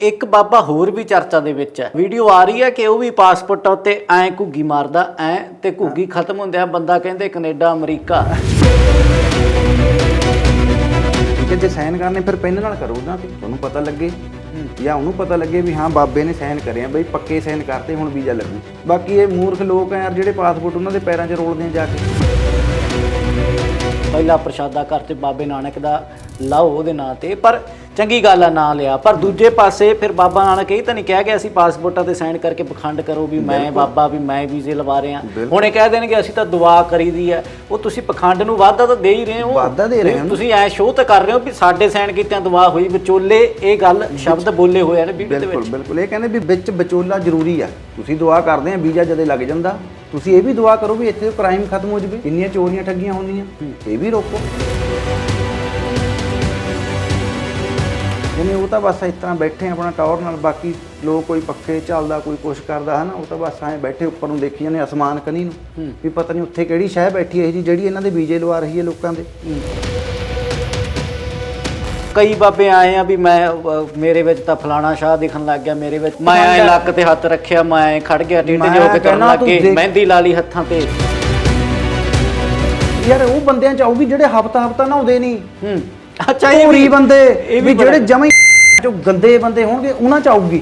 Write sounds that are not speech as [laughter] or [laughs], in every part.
ਇੱਕ ਬਾਬਾ ਹੋਰ ਵੀ ਚਰਚਾ ਦੇ ਵਿੱਚ ਹੈ। ਵੀਡੀਓ ਆ ਰਹੀ ਹੈ ਕਿ ਉਹ ਵੀ ਪਾਸਪੋਰਟ ਉੱਤੇ ਐ ਘੁੱਗੀ ਮਾਰਦਾ ਐ ਤੇ ਘੁੱਗੀ ਖਤਮ ਹੁੰਦਿਆਂ ਬੰਦਾ ਕਹਿੰਦੇ ਕੈਨੇਡਾ ਅਮਰੀਕਾ। ਹੈ ਜੇ ਸਾਈਨ ਕਰਨੇ ਫਿਰ ਪੈਨ ਨਾਲ ਕਰੋ ਨਾ ਤੇ। ਤੁਹਾਨੂੰ ਪਤਾ ਲੱਗੇ ਜਾਂ ਉਹਨੂੰ ਪਤਾ ਲੱਗੇ ਵੀ ਹਾਂ ਬਾਬੇ ਨੇ ਸਾਈਨ ਕਰੇ ਆ ਬਈ ਪੱਕੇ ਸਾਈਨ ਕਰਤੇ ਹੁਣ ਵੀਜ਼ਾ ਲੱਗੂ। ਬਾਕੀ ਇਹ ਮੂਰਖ ਲੋਕ ਆ ਯਾਰ ਜਿਹੜੇ ਪਾਸਪੋਰਟ ਉਹਨਾਂ ਦੇ ਪੈਰਾਂ 'ਚ ਰੋਲਦੇ ਆ ਜਾ ਕੇ। ਪਹਿਲਾ ਪ੍ਰਸ਼ਾਦਾ ਘਰ ਤੇ ਬਾਬੇ ਨਾਨਕ ਦਾ ਲਾਓ ਉਹਦੇ ਨਾਂ ਤੇ ਪਰ ਚੰਗੀ ਗੱਲ ਆ ਨਾਂ ਲਿਆ। ਪਰ ਦੂਜੇ ਪਾਸੇ ਫਿਰ ਬਾਬਾ ਨਾਨਕ ਇਹ ਤਾਂ ਨਹੀਂ ਕਹਿ ਗਿਆ ਅਸੀਂ ਪਾਸਪੋਰਟਾਂ ਤੇ ਸਾਈਨ ਕਰਕੇ ਪਖੰਡ ਕਰੋ ਵੀ ਮੈਂ ਬਾਬਾ ਵੀ ਮੈਂ ਵੀਜ਼ੇ ਲਵਾ ਰਿਹਾ। ਹੁਣ ਇਹ ਕਹਿ ਦੇਣਗੇ ਅਸੀਂ ਤਾਂ ਦੁਆ ਕਰੀਦੀ ਹੈ ਉਹ ਤੁਸੀਂ ਪਖੰਡ ਨੂੰ ਵਾਅਦਾ ਤਾਂ ਦੇ ਹੀ ਰਹੇ ਹੋ। ਵਾਧਾ ਦੇ ਰਹੇ ਹੋ। ਤੁਸੀਂ ਐ ਸ਼ੋਅ ਤਾਂ ਕਰ ਰਹੇ ਹੋ ਵੀ ਸਾਡੇ ਸਾਈਨ ਕੀਤਿਆਂ ਦੁਆ ਹੋਈ ਵਿਚੋਲੇ ਇਹ ਗੱਲ ਸ਼ਬਦ ਬੋਲੇ ਹੋਏ ਆ ਨੇ ਵੀਡੀਓ ਦੇ ਬਿਲਕੁਲ ਵਿੱਚ। ਬਿਲਕੁਲ ਇਹ ਕਹਿੰਦੇ ਵੀ ਵਿੱਚ ਵਿਚੋਲਾ ਜ਼ਰੂਰੀ ਆ। ਤੁਸੀਂ ਦੁਆ ਕਰਦੇ ਆ ਵੀਜ਼ਾ ਜਦੇ ਲੱਗ ਜਾਂਦਾ। ਤੁਸੀਂ ਇਹ ਵੀ ਦੁਆ ਕਰੋ ਵੀ ਇੱਥੇ ਕ੍ਰਾਈਮ ਖਤਮ ਹੋ ਜਵੇ। ਇੰਨੀਆਂ ਚੋਰੀਆਂ ਠੱਗੀਆਂ ਹੁੰਦੀਆਂ। ਇਹ ਵੀ ਰੋਕੋ। ਜਿਵੇਂ ਉਹ ਤਾਂ ਬਸ ਇਸ ਤਰ੍ਹਾਂ ਬੈਠੇ ਆਪਣਾ ਟਾਵਰ ਨਾਲ ਬਾਕੀ ਲੋਕ ਕੋਈ ਪੱਖੇ ਚੱਲਦਾ ਕੋਈ ਕੁਛ ਕਰਦਾ ਹਨਾ ਉਹ ਤਾਂ ਬਸ ਐਂ ਬੈਠੇ ਉੱਪਰ ਨੂੰ ਦੇਖੀ ਜਾਂਦੇ ਅਸਮਾਨ ਕਨੀ ਨੂੰ ਵੀ ਪਤਾ ਨਹੀਂ ਉੱਥੇ ਕਿਹੜੀ ਸ਼ਹਿ ਬੈਠੀ ਹੈ ਜੀ ਜਿਹੜੀ ਇਹਨਾਂ ਦੇ ਵੀਜ਼ੇ ਲਵਾ ਰਹੀ ਹੈ ਲੋਕਾਂ ਦੇ। ਕਈ ਬਾਬੇ ਆਏ ਆ ਵੀ ਮੈਂ ਅਹ, ਮੇਰੇ ਵਿੱਚ ਤਾਂ ਫਲਾਣਾ ਸ਼ਾਹ ਦਿਖਣ ਲੱਗ ਗਿਆ ਮੇਰੇ ਵਿੱਚ ਮੈਂ ਐ ਲੱਕ ਤੇ ਹੱਥ ਰੱਖਿਆ ਮੈਂ ਐਂ ਖੜ ਗਿਆ ਟੇਢੇ ਜਿਹੇ ਹੋ ਕੇ ਕਹਿਣਾ ਲੱਗ ਤੂੰ ਗਏ ਦੇਖ- ਮਹਿੰਦੀ ਲਾ ਲਈ ਹੱਥਾਂ ਤੇ। ਯਾਰ ਉਹ ਬੰਦਿਆਂ ਚ ਆਊਗੀ ਜਿਹੜੇ ਹਫਤਾ ਹਫਤਾ ਨਹਾਉਂਦੇ ਨਹੀਂ। ਹੂੰ। ਅੱਛਾ ਇਹ ਵੀ ਬੰਦੇ ਇਹ ਵੀ ਵੀ ਜਿਹੜੇ ਬੜਾ- ਜਮੇ ਜੋ ਗੰਦੇ ਬੰਦੇ ਹੋਣਗੇ ਉਹਨਾਂ ਚ ਆਊਗੀ।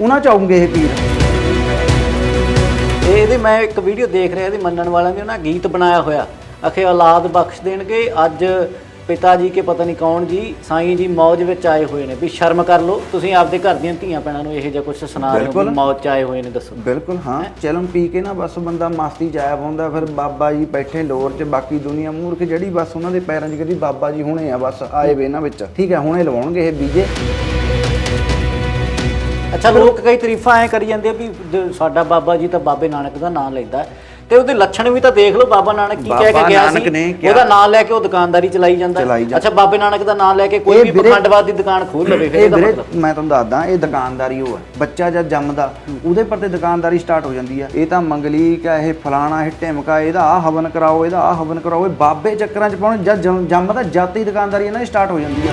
ਉਹਨਾਂ ਚ ਆਉਂਗੇ ਇਹ ਪੀਰ ਇਹ ਇਹਦੇ ਮੈਂ ਇੱਕ ਵੀਡੀਓ ਦੇਖ ਰਿਹਾ ਇਹਦੇ ਮੰਨਣ ਵਾਲਿਆਂ ਦੇ ਉਹਨਾਂ ਗੀਤ ਬਣਾਇਆ ਹੋਇਆ। ਅਖੇ ਔਲਾਦ ਬਖਸ਼ ਦੇਣਗੇ ਅੱਜ ਪਿਤਾ ਜੀ ਕੇ ਪਤਾ ਨਹੀਂ ਕੌਣ ਜੀ ਸਾਈਂ ਜੀ ਮੌਜ ਵਿੱਚ ਆਏ ਹੋਏ ਨੇ ਵੀ ਸ਼ਰਮ ਕਰ ਲਓ ਤੁਸੀਂ ਆਪਦੇ ਘਰ ਦੀਆਂ ਧੀਆਂ ਭੈਣਾਂ ਨੂੰ ਇਹੋ ਜਿਹਾ ਕੁਝ ਸੁਣਾ ਰਹੇ ਹੋ ਬਿਲਕੁਲ। ਮੌਜ ਚ ਆਏ ਹੋਏ ਨੇ ਦੱਸੋ। ਬਿਲਕੁਲ ਹਾਂ। ਚਲਮ ਪੀ ਕੇ ਨਾ ਬਸ ਬੰਦਾ ਮਸਤੀ ਚ ਆਇਆ ਹੁੰਦਾ ਫਿਰ ਬਾਬਾ ਜੀ ਬੈਠੇ ਲੋਰ ਚ ਬਾਕੀ ਦੁਨੀਆ ਮੂਰਖ ਜਿਹੜੀ ਬਸ ਉਹਨਾਂ ਦੇ ਪੈਰਾਂ 'ਚ ਕਦੀ ਬਾਬਾ ਜੀ ਹੁਣੇ ਆ ਬਸ ਆਏ ਵੇ ਇਹਨਾਂ ਵਿੱਚ। ਠੀਕ ਹੈ ਹੁਣੇ ਲਵਾਉਣਗੇ ਇਹ ਬੀਜੇ। ਅੱਛਾ ਲੋਕ ਕਈ ਤਾਰੀਫਾਂ ਐ ਕਰੀ ਜਾਂਦੇ ਆ ਵੀ ਸਾਡਾ ਬਾਬਾ ਜੀ ਤਾਂ ਬਾਬੇ ਨਾਨਕ ਦਾ ਨਾਮ ਲੈਂਦਾ ਹੈ। ਤੇ ਉਹਦੇ ਲੱਛਣ ਵੀ ਤਾਂ ਦੇਖ ਲਓ ਬਾਬਾ ਨਾਨਕ ਕੀ ਕਹਿ ਕੇ ਗਿਆ ਸੀ। ਉਹਦਾ ਨਾਮ ਲੈ ਕੇ ਉਹ ਦੁਕਾਨਦਾਰੀ ਚਲਾਈ ਜਾਂਦਾ। ਹੈ। ਅੱਛਾ ਬਾਬੇ ਨਾਨਕ ਦਾ ਨਾਮ ਲੈ ਕੇ ਕੋਈ ਵੀ ਪਖੰਡਵਾਦ ਦੀ ਦੁਕਾਨ ਖੋਲ ਲਵੇ ਫਿਰ ਇਹ ਇਹਦਾ ਮਤਲਬ? ਮੈਂ ਤੁਹਾਨੂੰ ਦੱਸਦਾ ਇਹ ਦੁਕਾਨਦਾਰੀ ਉਹ ਹੈ ਬੱਚਾ ਜਦ ਜੰਮਦਾ ਉਹਦੇ ਪਰ ਤੇ ਦੁਕਾਨਦਾਰੀ ਸਟਾਰਟ ਹੋ ਜਾਂਦੀ ਆ ਇਹ ਤਾਂ ਮੰਗਲੀਕ ਆ ਇਹ ਫਲਾਣਾ ਇਹ ਢਿਮਕਾ ਇਹਦਾ ਆ ਹਵਨ ਕਰਾਓ ਇਹਦਾ ਆ ਹਵਨ ਕਰਾਓ ਇਹ ਬਾਬੇ ਚੱਕਰਾਂ 'ਚ ਪਾਉਣ ਜਦ ਜੰਮ- ਜੰਮਦਾ ਹੀ ਦੁਕਾਨਦਾਰੀ ਇਹਨਾਂ ਦੀ ਸਟਾਰਟ ਹੋ ਜਾਂਦੀ ਆ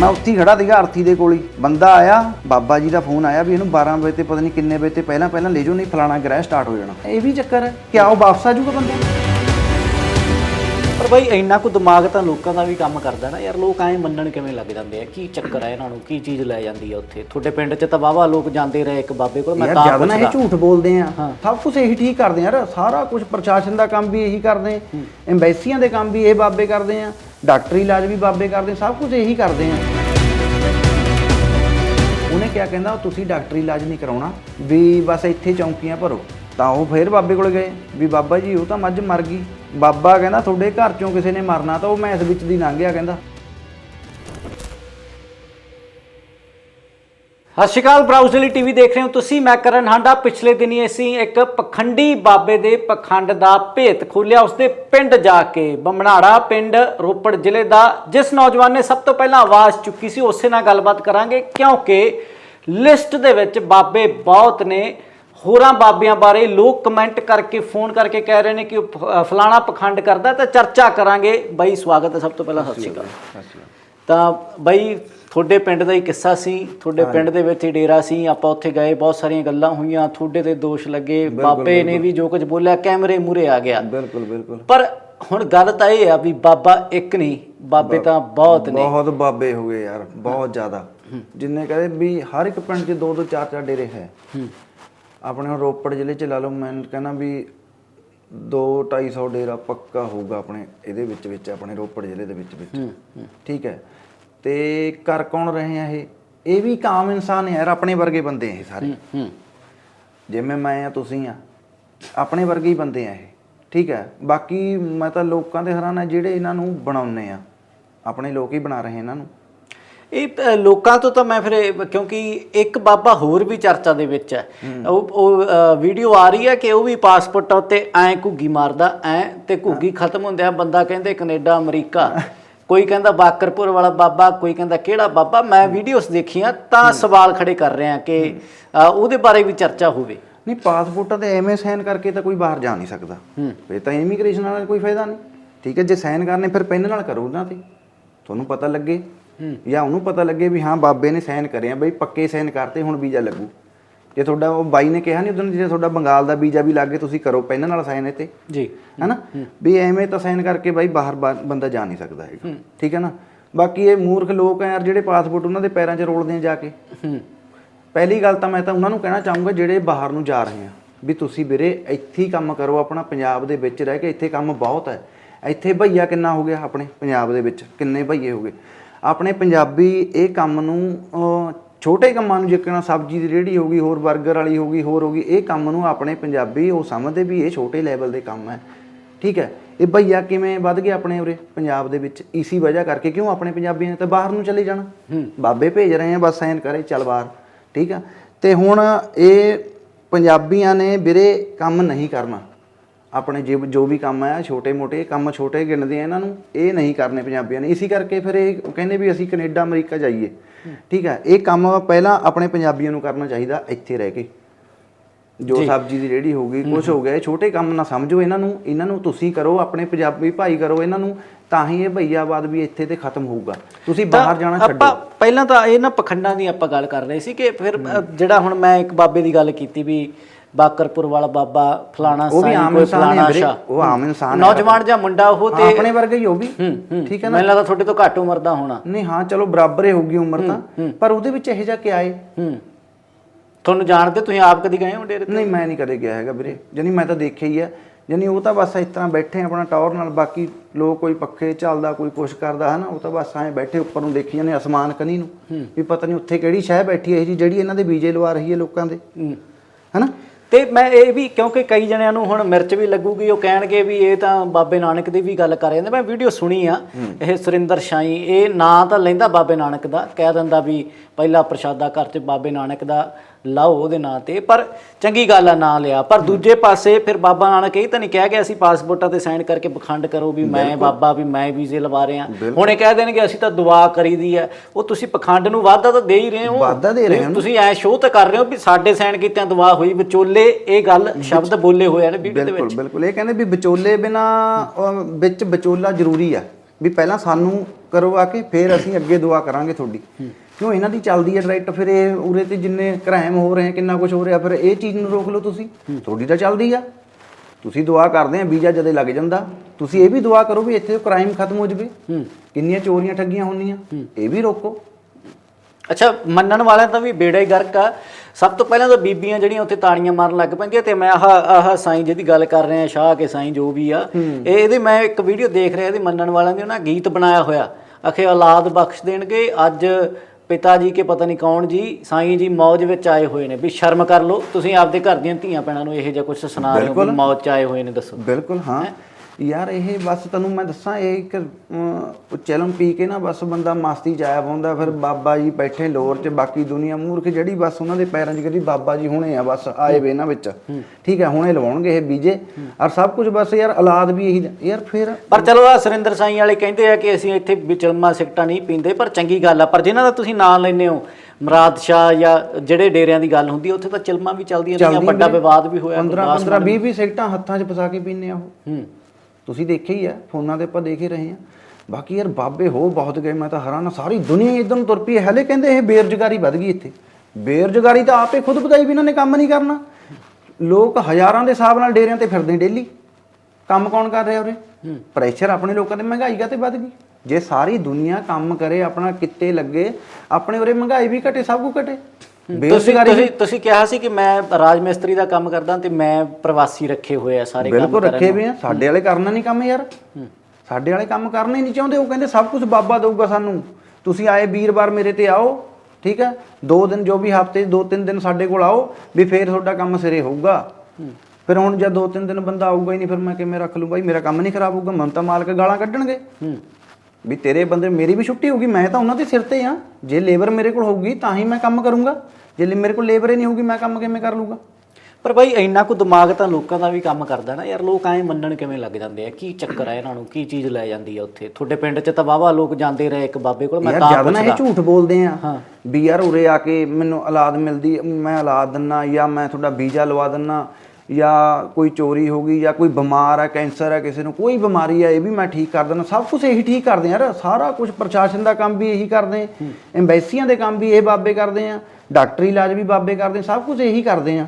ਮੈਂ ਉੱਥੇ ਹੀ ਖੜਾ ਸੀਗਾ ਅਰਥੀ ਦੇ ਕੋਲ ਹੀ। ਬੰਦਾ ਆਇਆ ਬਾਬਾ ਜੀ ਦਾ ਫੋਨ ਆਇਆ ਵੀ ਇਹਨੂੰ 12 ਵਜੇ ਤੇ ਪਤਾ ਨਹੀਂ ਕਿੰਨੇ ਵਜੇ ਤੇ ਪਹਿਲਾਂ ਪਹਿਲਾਂ ਲੈ ਜਾਓ ਨਹੀਂ ਫਲਾਣਾ ਗ੍ਰਹਿ ਸਟਾਰਟ ਹੋ ਜਾਣਾ। ਇਹ ਵੀ ਚੱਕਰ ਹੈ। ਕਿ ਆਓ ਵਾਪਸ ਆ ਜਾਊਗਾ ਬੰਦਾ। ਪਰ ਬਈ ਇੰਨਾ ਕੁ ਦਿਮਾਗ ਤਾਂ ਲੋਕਾਂ ਦਾ ਵੀ ਕੰਮ ਕਰਦਾ ਨਾ ਯਾਰ ਲੋਕ ਐਂ ਮੰਨਣ ਕਿਵੇਂ ਲੱਗ ਜਾਂਦੇ ਆ? ਕੀ ਚੱਕਰ ਹੈ ਇਹਨਾਂ ਨੂੰ? ਕੀ ਚੀਜ਼ ਲੈ ਜਾਂਦੀ ਆ ਉੱਥੇ? ਤੁਹਾਡੇ ਪਿੰਡ 'ਚ ਤਾਂ ਵਾਵਾ ਲੋਕ ਜਾਂਦੇ ਰਹੇ ਇੱਕ ਬਾਬੇ ਕੋਲ ਮੈਂ ਯਾਰ ਤਾਂ ਜਦ ਨਾ ਇਹ ਪੁੱਛਦਾ। ਝੂਠ ਬੋਲਦੇ ਆ। ਸਭ ਕੁਝ ਇਹੀ ਠੀਕ ਕਰਦੇ ਆ ਯਾਰ ਸਾਰਾ ਕੁਝ ਪ੍ਰਸ਼ਾਸਨ ਦਾ ਕੰਮ ਵੀ ਇਹੀ ਕਰਦੇ। ਐਮਬੈਸੀਆਂ ਦੇ ਕੰਮ ਵੀ ਇਹ ਬਾਬੇ ਕਰਦੇ ਆ। ਡਾਕਟਰੀ ਇਲਾਜ ਵੀ ਬਾਬੇ ਕਰਦੇ, ਸਭ ਕੁਝ ਇਹੀ ਕਰਦੇ ਆ। ਉਹਨੇ ਕਿਹਾ, ਕਹਿੰਦਾ ਤੁਸੀਂ ਡਾਕਟਰੀ ਇਲਾਜ ਨਹੀਂ ਕਰਾਉਣਾ, ਵੀ ਬਸ ਇੱਥੇ ਚੌਂਕੀਆਂ ਭਰੋ। ਤਾਂ ਉਹ ਫੇਰ ਬਾਬੇ ਕੋਲ ਗਏ, ਵੀ ਬਾਬਾ ਜੀ, ਉਹ ਤਾਂ ਮੱਝ ਮਰ ਗਈ। ਬਾਬਾ ਕਹਿੰਦਾ, ਤੁਹਾਡੇ ਘਰ ਚੋਂ ਕਿਸੇ ਨੇ ਮਰਨਾ ਤਾਂ ਉਹ ਮੈਂ ਇਸ ਵਿੱਚ ਦੀ ਲੰਘ ਗਿਆ ਕਹਿੰਦਾ। ਸਤਿ ਸ਼੍ਰੀ ਅਕਾਲ ਬਰਾਊਜ਼ਲੀ ਟੀਵੀ ਦੇਖ ਰਹੇ ਹੋ ਤੁਸੀਂ। ਮੈਂ ਕਰਨ ਹਾਂਡਾ। ਪਿਛਲੇ ਦਿਨੀ ਅਸੀਂ ਇੱਕ ਪਖੰਡੀ ਬਾਬੇ ਦੇ ਪਖੰਡ ਦਾ ਭੇਤ ਖੋਲਿਆ ਉਸਦੇ ਪਿੰਡ ਜਾ ਕੇ ਬੰਮਣਾੜਾ ਪਿੰਡ ਰੋਪੜ ਜ਼ਿਲ੍ਹੇ ਦਾ ਜਿਸ ਨੌਜਵਾਨ ਨੇ ਸਭ ਤੋਂ ਪਹਿਲਾਂ ਆਵਾਜ਼ ਚੁੱਕੀ ਸੀ ਉਸੇ ਨਾਲ ਗੱਲਬਾਤ ਕਰਾਂਗੇ ਕਿਉਂਕਿ ਲਿਸਟ ਦੇ ਵਿੱਚ ਬਾਬੇ ਬਹੁਤ ਨੇ ਹੋਰਾਂ ਬਾਬਿਆਂ ਬਾਰੇ ਲੋਕ ਕਮੈਂਟ ਕਰਕੇ ਫੋਨ ਕਰਕੇ ਕਹਿ ਰਹੇ ਨੇ ਕਿ ਉਹ ਫਲਾਣਾ ਪਖੰਡ ਕਰਦਾ ਤਾਂ ਚਰਚਾ ਕਰਾਂਗੇ। ਬਾਈ ਸਵਾਗਤ ਹੈ ਸਭ ਤੋਂ ਪਹਿਲਾਂ। ਸਤਿ ਸ਼੍ਰੀ ਅਕਾਲ। ਤਾਂ ਬਾਈ ਤੁਹਾਡੇ ਪਿੰਡ ਦਾ ਹੀ ਕਿੱਸਾ ਸੀ ਤੁਹਾਡੇ ਪਿੰਡ ਦੇ ਵਿੱਚ ਹੀ ਡੇਰਾ ਸੀ ਆਪਾਂ ਉੱਥੇ ਗਏ ਬਹੁਤ ਸਾਰੀਆਂ ਗੱਲਾਂ ਹੋਈਆਂ ਤੁਹਾਡੇ ਤੇ ਦੋਸ਼ ਲੱਗੇ ਬਾਬੇ ਨੇ ਵੀ ਜੋ ਕੁਝ ਬੋਲਿਆ ਕੈਮਰੇ ਮੂਰੇ ਆ ਗਿਆ। ਬਿਲਕੁਲ ਬਿਲਕੁਲ। ਪਰ ਹੁਣ ਗੱਲ ਤਾਂ ਇਹ ਆ ਵੀ ਬਾਬਾ ਇੱਕ ਨਹੀਂ ਬਾਬੇ ਤਾਂ ਬਹੁਤ ਨੇ। ਬਹੁਤ ਬਾਬੇ ਹੋ ਗਏ ਯਾਰ ਬਹੁਤ ਜ਼ਿਆਦਾ। ਜਿੰਨੇ ਕਹਦੇ ਵੀ ਹਰ ਇੱਕ ਪਿੰਡ 'ਚ ਦੋ ਦੋ ਚਾਰ ਚਾਰ ਡੇਰੇ ਹੈ। ਆਪਣੇ ਰੋਪੜ ਜ਼ਿਲ੍ਹੇ 'ਚ ਲਾ ਲਓ ਮੈਂ ਕਹਿੰਦਾ ਵੀ 2 250 ਡੇਰਾ ਪੱਕਾ ਹੋਊਗਾ ਆਪਣੇ ਇਹਦੇ ਵਿੱਚ ਵਿੱਚ ਆਪਣੇ ਰੋਪੜ ਜ਼ਿਲ੍ਹੇ ਦੇ ਵਿੱਚ ਵਿੱਚ। ਠੀਕ ਹੈ। ਤੇ ਕਰ ਕੌਣ ਰਹੇ ਆ ਇਹ? ਇਹ ਵੀ ਇੱਕ ਆਮ ਇਨਸਾਨ ਹੈ ਯਾਰ ਆਪਣੇ ਵਰਗੇ ਬੰਦੇ ਆ ਇਹ ਸਾਰੇ। ਹੂੰ ਜਿਵੇਂ ਮੈਂ ਆ ਤੁਸੀਂ ਆ ਆਪਣੇ ਵਰਗੇ ਹੀ ਬੰਦੇ ਆ ਇਹ ਠੀਕ ਹੈ? ਬਾਕੀ ਮੈਂ ਤਾਂ ਲੋਕਾਂ ਦੇ ਹੈਰਾਨ ਆ ਜਿਹੜੇ ਇਹਨਾਂ ਨੂੰ ਬਣਾਉਂਦੇ ਆ। ਆਪਣੇ ਲੋਕ ਹੀ ਬਣਾ ਰਹੇ ਇਹਨਾਂ ਨੂੰ। ਇਹ ਅ, ਲੋਕਾਂ ਤੋਂ ਤਾਂ ਮੈਂ ਫਿਰ ਇਹ- ਕਿਉਂਕਿ ਇੱਕ ਬਾਬਾ ਹੋਰ ਵੀ ਚਰਚਾ ਦੇ ਵਿੱਚ ਹੈ। ਉਹ ਉਹ ਵੀਡੀਓ ਆ ਰਹੀ ਹੈ ਕਿ ਉਹ ਵੀ ਪਾਸਪੋਰਟ ਉੱਤੇ ਐ ਘੁੱਗੀ ਮਾਰਦਾ ਐ ਤੇ ਘੁੱਗੀ ਖਤਮ ਹੁੰਦਿਆਂ ਬੰਦਾ ਕਹਿੰਦੇ ਕੈਨੇਡਾ ਅਮਰੀਕਾ। ਕੋਈ ਕਹਿੰਦਾ ਬਾਕਰਪੁਰ ਵਾਲਾ ਬਾਬਾ ਕੋਈ ਕਹਿੰਦਾ ਕਿਹੜਾ ਬਾਬਾ ਮੈਂ ਵੀਡੀਓਜ਼ ਦੇਖੀਆਂ ਤਾਂ ਸਵਾਲ ਖੜੇ ਕਰ ਰਹੇ ਆ ਕਿ ਉਹਦੇ ਬਾਰੇ ਵੀ ਚਰਚਾ ਹੋਵੇ। ਨਹੀਂ ਪਾਸਪੋਰਟਾਂ ਤੇ ਐਵੇਂ ਸਾਈਨ ਕਰਕੇ ਤਾਂ ਕੋਈ ਬਾਹਰ ਜਾ ਨਹੀਂ ਸਕਦਾ। ਇਹ ਤਾਂ ਇਮੀਗ੍ਰੇਸ਼ਨ ਵਾਲਾ ਕੋਈ ਫਾਇਦਾ ਨਹੀਂ। ਠੀਕ ਹੈ ਜੇ ਸਾਈਨ ਕਰਨੇ ਫਿਰ ਪੈਨ ਨਾਲ ਕਰੋ ਉਹਨਾਂ ਤੇ। ਤੁਹਾਨੂੰ ਪਤਾ ਲੱਗੇ। ਜਾਂ ਉਹਨੂੰ ਪਤਾ ਲੱਗੇ ਵੀ ਹਾਂ ਬਾਬੇ ਨੇ ਸਾਈਨ ਕਰੇ ਆ ਬਈ ਪੱਕੇ ਸਾਈਨ ਕਰਤੇ ਹੁਣ ਵੀਜ਼ਾ ਲੱਗੂ। ਜੇ ਤੁਹਾਡਾ ਉਹ ਬਾਈ ਨੇ ਕਿਹਾ ਨਹੀਂ ਉਦੋਂ ਜੇ ਤੁਹਾਡਾ ਬੰਗਾਲ ਦਾ ਵੀਜ਼ਾ ਵੀ ਲੱਗੇ ਤੁਸੀਂ ਕਰੋ ਪੈਨ ਨਾਲ ਸਾਈਨ ਇੱਥੇ। ਜੀ। ਹੈਨਾ? ਵੀ ਐਵੇਂ ਤਾਂ ਸਾਈਨ ਕਰਕੇ ਬਾਈ ਬਾਹਰ ਬੰਦਾ ਜਾ ਨਹੀਂ ਸਕਦਾ ਹੈਗਾ। ਠੀਕ ਹੈ ਨਾ? ਬਾਕੀ ਇਹ ਮੂਰਖ ਲੋਕ ਆ ਯਾਰ ਜਿਹੜੇ ਪਾਸਪੋਰਟ ਉਹਨਾਂ ਦੇ ਪੈਰਾਂ 'ਚ ਰੋਲਦੇ ਆ ਜਾ ਕੇ। ਪਹਿਲੀ ਗੱਲ ਤਾਂ ਮੈਂ ਤਾਂ ਉਹਨਾਂ ਨੂੰ ਕਹਿਣਾ ਚਾਹੂੰਗਾ ਜਿਹੜੇ ਬਾਹਰ ਨੂੰ ਜਾ ਰਹੇ ਆ ਵੀ ਤੁਸੀਂ ਵੀਰੇ ਇੱਥੇ ਹੀ ਕੰਮ ਕਰੋ ਆਪਣਾ ਪੰਜਾਬ ਦੇ ਵਿੱਚ ਰਹਿ ਕੇ ਇੱਥੇ ਕੰਮ ਬਹੁਤ ਹੈ ਇੱਥੇ ਭਈਆ ਕਿੰਨਾ ਹੋ ਗਿਆ ਆਪਣੇ ਪੰਜਾਬ ਦੇ ਵਿੱਚ? ਕਿੰਨੇ ਭਈਏ ਹੋ ਗਏ? ਆਪਣੇ ਪੰਜਾਬੀ ਇਹ ਕੰਮ ਨੂੰ ਛੋਟੇ ਕੰਮਾਂ ਨੂੰ ਜਿੱਕਣਾ ਸਬਜ਼ੀ ਦੀ ਰੇਹੜੀ ਹੋ ਗਈ ਹੋਰ 버ਗਰ ਵਾਲੀ ਹੋ ਗਈ ਹੋਰ ਹੋ ਗਈ ਇਹ ਕੰਮ ਨੂੰ ਆਪਣੇ ਪੰਜਾਬੀ ਉਹ ਸਮਝਦੇ ਵੀ ਇਹ ਛੋਟੇ ਲੈਵਲ ਦੇ ਕੰਮ ਹੈ। ਠੀਕ ਹੈ? ਇਹ ਭਈਆ ਕਿਵੇਂ ਵੱਧ ਗਏ ਆਪਣੇ ਉਰੇ ਪੰਜਾਬ ਦੇ ਵਿੱਚ? ਇਸੀ ਵਜ੍ਹਾ ਕਰਕੇ ਕਿਉਂ ਆਪਣੇ ਪੰਜਾਬੀਆਂ ਨੇ ਤਾਂ ਬਾਹਰ ਨੂੰ ਚਲੇ ਜਾਣਾ? ਬਾਬੇ ਭੇਜ ਰਹੇ ਆ ਬਸ ਸਾਈਨ ਕਰੇ ਚੱਲ ਬਾਹਰ। ਠੀਕ ਆ? ਤੇ ਹੁਣ ਇਹ ਪੰਜਾਬੀਆਂ ਨੇ ਵੀਰੇ ਕੰਮ ਨਹੀਂ ਕਰਨਾ। ਆਪਣੇ ਜੇ ਜੋ ਵੀ ਕੰਮ ਆ ਛੋਟੇ ਮੋਟੇ ਕੰਮ ਛੋਟੇ ਗਿਣਦੇ ਆ ਇਹਨਾਂ ਨੂੰ ਇਹ ਨਹੀਂ ਕਰਨੇ ਪੰਜਾਬੀਆਂ ਨੇ। ਇਸੇ ਕਰਕੇ ਫਿਰ ਇਹ ਕਹਿੰਦੇ ਵੀ ਅਸੀਂ ਕੈਨੇਡਾ ਅਮਰੀਕਾ ਜਾਈਏ। ਠੀਕ ਹੈ ਇਹ ਕੰਮ ਪਹਿਲਾਂ ਆਪਣੇ ਪੰਜਾਬੀਆਂ ਨੂੰ ਕਰਨਾ ਚਾਹੀਦਾ ਇੱਥੇ ਰਹਿ ਕੇ। ਜੋ ਸਬਜ਼ੀ ਦੀ ਰੇੜੀ ਹੋ ਗਈ ਕੁਝ ਹੋ ਗਿਆ ਇਹ ਛੋਟੇ ਕੰਮ ਨਾ ਸਮਝੋ ਇਹਨਾਂ ਨੂੰ ਇਹਨਾਂ ਨੂੰ ਤੁਸੀਂ ਕਰੋ ਆਪਣੇ ਪੰਜਾਬੀ ਭਾਈ ਕਰੋ ਇਹਨਾਂ ਨੂੰ ਤਾਂ ਹੀ ਇਹ ਭਈਆਵਾਦ ਵੀ ਇੱਥੇ ਤੇ ਖਤਮ ਹੋਊਗਾ। ਤੁਸੀਂ ਬਾਹਰ ਜਾਣਾ ਛੱਡੋ। ਆਪਾਂ ਪਹਿਲਾਂ ਤਾਂ ਇਹ ਨਾ ਪਖੰਡਾਂ ਦੀ ਆਪਾਂ ਗੱਲ ਕਰ ਰਹੇ ਸੀ ਕਿ ਫਿਰ ਜਿਹੜਾ ਹੁਣ ਮੈਂ ਇੱਕ ਬਾਬੇ ਦੀ ਗੱਲ ਕੀਤੀ ਵੀ ਬਾਕਰਪੁਰ ਵਾਲਾ ਬਾਬਾ ਫਲਾਣਾ ਉਹ ਵੀ ਆਮ ਇਨਸਾਨ ਹੈ ਵੀਰੇ ਉਹ ਆਮ ਇਨਸਾਨ ਹੈ। ਨੌਜਵਾਨ ਜਾਂ ਮੁੰਡਾ ਉਹ ਤੇ ਆਪਣੇ ਵਰਗਾ ਹੀ ਉਹ ਵੀ। ਠੀਕ ਹੈ ਨਾ? ਮੈਨੂੰ ਲੱਗਦਾ ਤੁਹਾਡੇ ਤੋਂ ਘੱਟ ਉਮਰ ਦਾ ਹੋਣਾ। ਨਹੀਂ ਹਾਂ ਚਲੋ ਬਰਾਬਰ ਹੀ ਹੋਊਗੀ ਉਮਰ ਤਾਂ। ਪਰ ਉਹਦੇ ਵਿੱਚ ਇਹੋ ਜਿਹਾ ਕਿਆ ਏ? ਤੁਹਾਨੂੰ ਜਾਣਦੇ ਤੁਸੀਂ ਆਪ ਕਦੀ ਗਏ ਹੋ ਡੇਰੇ ਤੇ? ਨਹੀਂ ਮੈਂ ਨਹੀਂ ਕਦੇ ਗਿਆ ਹੈਗਾ ਵੀਰੇ। ਜਾਨੀ ਮੈਂ ਤਾਂ ਦੇਖਿਆ ਹੀ ਆ। ਜਾਨੀ ਉਹ ਤਾਂ ਬਸ ਇਸ ਤਰ੍ਹਾਂ ਬੈਠੇ ਆਪਣਾ ਟਾਵਰ ਨਾਲ ਬਾਕੀ ਲੋਕ ਕੋਈ ਪੱਖੇ ਚੱਲਦਾ ਕੋਈ ਕੁਛ ਕਰਦਾ ਹੈ ਨਾ ਉਹ ਤਾਂ ਬਸ ਐਂ ਬੈਠੇ ਉੱਪਰ ਨੂੰ ਦੇਖੀ ਜਾਂਦੇ ਅਸਮਾਨ ਕਨੀ ਨੂੰ। ਵੀ ਪਤਾ ਨਹੀਂ ਉੱਥੇ ਕਿਹੜੀ ਸ਼ਹਿ ਬੈਠੀ ਹੈ ਜੀ ਜਿਹੜੀ ਇਹਨਾਂ ਦੇ ਵੀਜ਼ੇ ਲਵਾ ਰਹੀ ਹੈ ਲੋਕਾਂ ਦੇ। ਹੈਨਾ? ਤੇ ਮੈਂ ਇਹ ਵੀ ਕਿਉਂਕਿ ਕਈ ਜਣਿਆਂ ਨੂੰ ਹੁਣ ਮਿਰਚ ਵੀ ਲੱਗੂਗੀ ਉਹ ਕਹਿਣਗੇ ਵੀ ਇਹ ਤਾਂ ਬਾਬੇ ਨਾਨਕ ਦੀ ਵੀ ਗੱਲ ਕਰ ਰਹੇ ਨੇ। ਮੈਂ ਵੀਡੀਓ ਸੁਣੀ ਆ ਇਹ ਸੁਰਿੰਦਰ ਸ਼ਾਈ ਇਹ ਨਾਂ ਤਾਂ ਲੈਂਦਾ ਬਾਬੇ ਨਾਨਕ ਦਾ ਕਹਿ ਦਿੰਦਾ ਵੀ ਪਹਿਲਾ ਪ੍ਰਸ਼ਾਦਾ ਘਰ 'ਚ ਬਾਬੇ ਨਾਨਕ ਦਾ ਲਾਓ ਉਹਦੇ ਨਾਂ ਤੇ ਪਰ ਚੰਗੀ ਗੱਲ ਆ ਨਾਂ ਲਿਆ। ਪਰ ਦੂਜੇ ਪਾਸੇ ਫਿਰ ਬਾਬਾ ਨਾਨਕ ਇਹ ਤਾਂ ਨਹੀਂ ਕਹਿ ਗਿਆ ਅਸੀਂ ਪਾਸਪੋਰਟਾਂ ਤੇ ਸਾਈਨ ਕਰਕੇ ਪਖੰਡ ਕਰੋ ਵੀ ਮੈਂ ਬਾਬਾ ਵੀ ਮੈਂ ਵੀਜ਼ੇ ਲਵਾ ਰਿਹਾ। ਹੁਣ ਇਹ ਕਹਿ ਦੇਣਗੇ ਅਸੀਂ ਤਾਂ ਦੁਆ ਕਰੀਦੀ ਹੈ ਉਹ ਤੁਸੀਂ ਪਖੰਡ ਨੂੰ ਵਾਅਦਾ ਤਾਂ ਦੇ ਹੀ ਰਹੇ ਹੋ। ਵਾਅਦਾ ਦੇ ਰਹੇ ਹੋ। ਤੁਸੀਂ ਐ ਸ਼ੋਅ ਤਾਂ ਕਰ ਰਹੇ ਹੋ ਵੀ ਸਾਡੇ ਸਾਈਨ ਕੀਤਿਆਂ ਦੁਆ ਹੋਈ ਵਿਚੋਲੇ ਇਹ ਗੱਲ ਸ਼ਬਦ ਬੋਲੇ ਹੋਏ ਨੇ ਵੀਡੀਓ ਦੇ ਵਿੱਚ। ਬਿਲਕੁਲ। ਬਿਲਕੁਲ ਇਹ ਕਹਿੰਦੇ ਵੀ ਵਿਚੋਲੇ ਬਿਨਾ ਵਿੱਚ ਵਿਚੋਲਾ ਜ਼ਰੂਰੀ ਆ। ਵੀ ਪਹਿਲਾਂ ਸਾਨੂੰ ਕਰੋ ਆ ਕੇ ਫਿਰ ਅਸੀਂ ਅੱਗੇ ਦੁਆ ਕਰਾਂਗੇ ਤੁਹਾਡੀ। ਕਿਉਂ ਇਹਨਾਂ ਦੀ ਚੱਲਦੀ ਹੈ ਡਾਇਰੈਕਟ ਫਿਰ ਇਹ ਉਰੇ ਤੇ ਜਿੰਨੇ ਕ੍ਰਾਈਮ ਹੋ ਰਹੇ ਕਿੰਨਾ ਕੁਝ ਹੋ ਰਿਹਾ ਫਿਰ ਇਹ ਚੀਜ਼ ਨੂੰ ਰੋਕ ਲਓ ਤੁਸੀਂ। ਤੁਹਾਡੀ ਤਾਂ ਚੱਲਦੀ ਆ। ਤੁਸੀਂ ਦੁਆ ਕਰਦੇ ਆ ਵੀਜ਼ਾ ਜਦੇ ਲੱਗ ਜਾਂਦਾ ਤੁਸੀਂ ਇਹ ਵੀ ਦੁਆ ਕਰੋ ਵੀ ਇੱਥੇ ਕ੍ਰਾਈਮ ਖਤਮ ਹੋ ਜਵੇ। ਕਿੰਨੀਆਂ ਚੋਰੀਆਂ ਠੱਗੀਆਂ ਹੁੰਦੀਆਂ ਇਹ ਵੀ ਰੋਕੋ। ਅੱਛਾ ਮੰਨਣ ਵਾਲਿਆਂ ਦਾ ਵੀ ਬੇੜਾ ਹੀ ਗਰਕ ਆ। ਸਭ ਤੋਂ ਪਹਿਲਾਂ ਤਾਂ ਬੀਬੀਆਂ ਜਿਹੜੀਆਂ ਉੱਥੇ ਤਾੜੀਆਂ ਮਾਰਨ ਲੱਗ ਪੈਂਦੀਆਂ ਤੇ ਮੈਂ ਆਹ ਆਹ ਸਾਈਂ ਜਿਹਦੀ ਗੱਲ ਕਰ ਰਹੇ ਆ ਸ਼ਾਹ ਕੇ ਸਾਈਂ ਜੋ ਵੀ ਆ। ਇਹ ਇਹਦੇ ਮੈਂ ਇੱਕ ਵੀਡੀਓ ਦੇਖ ਰਿਹਾ ਇਹਦੇ ਮੰਨਣ ਵਾਲਿਆਂ ਦੀ ਉਹਨਾਂ ਗੀਤ ਬਣਾਇਆ ਹੋਇਆ। ਅਖੇ ਔਲਾਦ ਬਖਸ਼ ਦੇਣਗੇ ਅੱਜ ਪਿਤਾ ਜੀ ਕੇ ਪਤਾ ਨਹੀਂ ਕੌਣ ਜੀ ਸਾਈਂ ਜੀ ਮੌਜ ਵਿੱਚ ਆਏ ਹੋਏ ਨੇ ਵੀ ਸ਼ਰਮ ਕਰ ਲਓ ਤੁਸੀਂ ਆਪਦੇ ਘਰ ਦੀਆਂ ਧੀਆਂ ਭੈਣਾਂ ਨੂੰ ਇਹੋ ਜਿਹਾ ਕੁਝ ਸੁਣਾ ਰਹੇ ਹੋ ਮੌਜ ਚ ਆਏ ਹੋਏ ਨੇ ਦੱਸੋ। ਬਿਲਕੁਲ ਹਾਂ? ਯਾਰ ਇਹ ਬਸ ਤੈਨੂੰ ਮੈਂ ਦੱਸਾਂ ਇਹ ਇੱਕ ਚਲਮ ਪੀ ਕੇ ਨਾ ਬਸ ਬੰਦਾ ਮਸਤੀ ਆਇਆ ਹੁੰਦਾ ਫਿਰ ਬਾਬਾ ਜੀ ਬੈਠੇ ਲੋਰ ਚ ਬਾਕੀ ਦੁਨੀਆ ਮੂਰਖ ਜਿਹੜੀ ਬਸ ਉਹਨਾਂ ਦੇ ਪੈਰਾਂ 'ਚ ਕਹਿੰਦੀ ਬਾਬਾ ਜੀ ਹੁਣੇ ਆ ਬਸ ਆਏ ਵੇ ਇਹਨਾਂ ਵਿੱਚ। ਠੀਕ ਹੈ ਹੁਣੇ ਲਵਾਉਣਗੇ ਇਹ ਬੀਜੇ। ਔਰ ਸਭ ਕੁਝ ਬਸ ਯਾਰ ਔਲਾਦ ਵੀ ਇਹੀ ਯਾਰ ਫਿਰ ਪਰ ਚਲੋ ਆ ਸੁਰਿੰਦਰ ਸਾਈਂ ਵਾਲੇ ਕਹਿੰਦੇ ਆ ਕਿ ਅਸੀਂ ਇੱਥੇ ਵਿਚਲਮਾ ਸਿਕਟਾ ਨਹੀਂ ਪੀਂਦੇ ਪਰ ਚੰਗੀ ਗੱਲ ਆ। ਪਰ ਜਿਨ੍ਹਾਂ ਦਾ ਤੁਸੀਂ ਨਾਂ ਲੈਂਦੇ ਹੋ ਮਰਾਦ ਸ਼ਾਹ ਜਾਂ ਜਿਹੜੇ ਡੇਰਿਆਂ ਦੀ ਗੱਲ ਹੁੰਦੀ ਉੱਥੇ ਤਾਂ ਚਲਮਾ ਵੀ ਚੱਲਦੀਆਂ ਰਹੀਆਂ ਵੱਡਾ। ਵਿਵਾਦ ਵੀ ਹੋਇਆ 15 15 20 20 ਸਿਗਟਾਂ ਹੱਥਾਂ 'ਚ ਫਸਾ ਕੇ ਪੀਂਦੇ ਆ ਉਹ। ਹੂੰ। ਤੁਸੀਂ ਦੇਖਿਆ ਹੀ ਆ ਫੋਨਾਂ ਤੇ ਆਪਾਂ ਦੇਖ ਹੀ ਰਹੇ ਆ ਬਾਕੀ ਯਾਰ ਬਾਬੇ ਹੋ ਬਹੁਤ ਗਏ ਮੈਂ ਤਾਂ ਹੈਰਾਨ ਆ ਸਾਰੀ ਦੁਨੀਆ ਨੂੰ ਤੁਰ ਪਈ ਹੈ। ਹਲੇ ਕਹਿੰਦੇ ਇਹ ਬੇਰੁਜ਼ਗਾਰੀ ਵੱਧ ਗਈ ਇੱਥੇ। ਬੇਰੁਜ਼ਗਾਰੀ ਤਾਂ ਆਪੇ ਖੁਦ ਵਧਾਈ ਵੀ ਇਹਨਾਂ ਨੇ ਕੰਮ ਨਹੀਂ ਕਰਨਾ। ਲੋਕ ਹਜ਼ਾਰਾਂ ਦੇ ਹਿਸਾਬ ਨਾਲ ਡੇਰਿਆਂ ਤੇ ਫਿਰਦੇ ਡੇਲੀ। ਕੰਮ ਕੌਣ ਕਰ ਰਿਹਾ ਉਰੇ? ਪ੍ਰੈਸ਼ਰ ਆਪਣੇ ਲੋਕਾਂ ਤੇ ਮਹਿੰਗਾਈ ਕਾ ਤੇ ਵੱਧ ਗਈ? ਜੇ ਸਾਰੀ ਦੁਨੀਆ ਕੰਮ ਕਰੇ ਆਪਣਾ ਕਿੱਤੇ ਲੱਗੇ ਆਪਣੇ ਉਰੇ ਮਹਿੰਗਾਈ ਵੀ ਘਟੇ ਸਭ ਕੁ ਘਟੇ। ਤੁਸੀਂ ਬੇਰੁਜ਼ਗਾਰੀ ਤੁਸੀਂ ਤੁਸੀਂ ਕਿਹਾ ਸੀ ਕਿ ਮੈਂ ਰਾਜ ਮਿਸਤਰੀ ਦਾ ਕੰਮ ਕਰਦਾ ਤੇ ਮੈਂ ਪ੍ਰਵਾਸੀ ਰੱਖੇ ਹੋਏ ਆ ਸਾਰੇ ਕੰਮ ਬਿਲਕੁਲ ਕਰਨ ਰੱਖੇ ਵੀ ਆ। ਸਾਡੇ ਵਾਲੇ ਕਰਨਾ ਨਹੀਂ ਕੰਮ ਯਾਰ। ਸਾਡੇ ਵਾਲੇ ਕੰਮ ਕਰਨਾ ਹੀ ਨਹੀਂ ਚਾਹੁੰਦੇ। ਉਹ ਕਹਿੰਦੇ ਸਭ ਕੁਝ ਬਾਬਾ ਦਊਗਾ ਸਾਨੂੰ। ਤੁਸੀਂ ਆਏ ਵੀਰਵਾਰ ਮੇਰੇ ਤੇ ਆਓ ਠੀਕ ਹੈ ਦੋ ਦਿਨ ਜੋ ਵੀ ਹਫ਼ਤੇ ਦੋ ਤਿੰਨ ਦਿਨ ਸਾਡੇ ਕੋਲ ਆਓ ਵੀ ਫੇਰ ਤੁਹਾਡਾ ਕੰਮ ਸਿਰੇ ਹੋਊਗਾ। ਫਿਰ ਹੁਣ ਜਦ ਦੋ ਤਿੰਨ ਦਿਨ ਬੰਦਾ ਆਊਗਾ ਹੀ ਨਹੀਂ ਫਿਰ ਮੈਂ ਕਿਵੇਂ ਰੱਖ ਲੂ ਬਾਈ ਮੇਰਾ ਕੰਮ ਨਹੀਂ ਖਰਾਬ ਹੋਊਗਾ। ਮਨ ਤਾਂ ਮਾਲਕ ਗਾਲਾਂ ਕੱਢਣਗੇ। ਹੂੰ। ਵੀ ਤੇਰੇ ਬੰਦੇ ਮੇਰੀ ਵੀ ਛੁੱਟੀ ਹੋਊਗੀ ਮੈਂ ਤਾਂ ਉਹਨਾਂ ਦੇ ਸਿਰ ਤੇ ਆ ਜੇ ਲੇਬਰ ਮੇਰੇ ਕੋਲ ਹੋਊਗੀ ਤਾਂ ਹੀ ਮੈਂ ਕੰਮ ਕਰੂੰਗਾ। ਜੇ ਲੇ- ਮੇਰੇ ਕੋਲ ਲੇਬਰ ਹੀ ਨਹੀਂ ਹੋਊਗੀ ਮੈਂ ਕੰਮ ਕਿਵੇਂ ਕਰ ਲੂਗਾ ਪਰ ਭਾਈ ਇੰਨਾ ਕੁ ਦਿਮਾਗ ਤਾਂ ਲੋਕਾਂ ਦਾ ਵੀ ਕੰਮ ਕਰਦਾ ਨਾ ਯਾਰ ਲੋਕ ਐਂ ਮੰਨਣ ਕਿਵੇਂ ਲੱਗ ਜਾਂਦੇ ਆ? ਕੀ ਚੱਕਰ ਆ ਇਹਨਾਂ ਨੂੰ? ਕੀ ਚੀਜ਼ ਲੈ ਜਾਂਦੀ ਆ ਉੱਥੇ? ਤੁਹਾਡੇ ਪਿੰਡ 'ਚ ਤਾਂ ਵਾਵਾ ਲੋਕ ਜਾਂਦੇ ਰਹੇ ਇੱਕ ਬਾਬੇ ਕੋਲ ਮੈਂ ਯਾਰ ਤਾਂ ਜਦ ਨਾ ਇਹ ਪੁੱਛਦਾ। ਝੂਠ ਬੋਲਦੇ ਆ ਹਾਂ। ਵੀ ਯਾਰ ਉਰੇ ਆ ਕੇ ਮੈਨੂੰ ਔਲਾਦ ਮਿਲਦੀ ਮੈਂ ਔਲਾਦ ਦਿੰਨਾ ਜਾਂ ਮੈਂ ਤੁਹਾਡਾ ਵੀਜ਼ਾ ਲਵਾ ਦਿੰਨਾ ਜਾਂ ਕੋਈ ਚੋਰੀ ਹੋ ਗਈ ਜਾਂ ਕੋਈ ਬਿਮਾਰ ਹੈ ਕੈਂਸਰ ਹੈ ਕਿਸੇ ਨੂੰ ਕੋਈ ਬਿਮਾਰੀ ਹੈ ਇਹ ਵੀ ਮੈਂ ਠੀਕ ਕਰ ਦਿੰਦਾ। ਸਭ ਕੁਝ ਇਹੀ ਠੀਕ ਕਰਦੇ ਆ ਯਾਰ। ਸਾਰਾ ਕੁਝ ਪ੍ਰਸ਼ਾਸਨ ਦਾ ਕੰਮ ਵੀ ਇਹੀ ਕਰਦੇ ਆ। ਐਮਬੈਸੀਆਂ ਦੇ ਕੰਮ ਵੀ ਇਹ ਬਾਬੇ ਕਰਦੇ ਆ। ਡਾਕਟਰੀ ਇਲਾਜ ਵੀ ਬਾਬੇ ਕਰਦੇ ਆ। ਸਭ ਕੁਝ ਇਹੀ ਕਰਦੇ ਆ।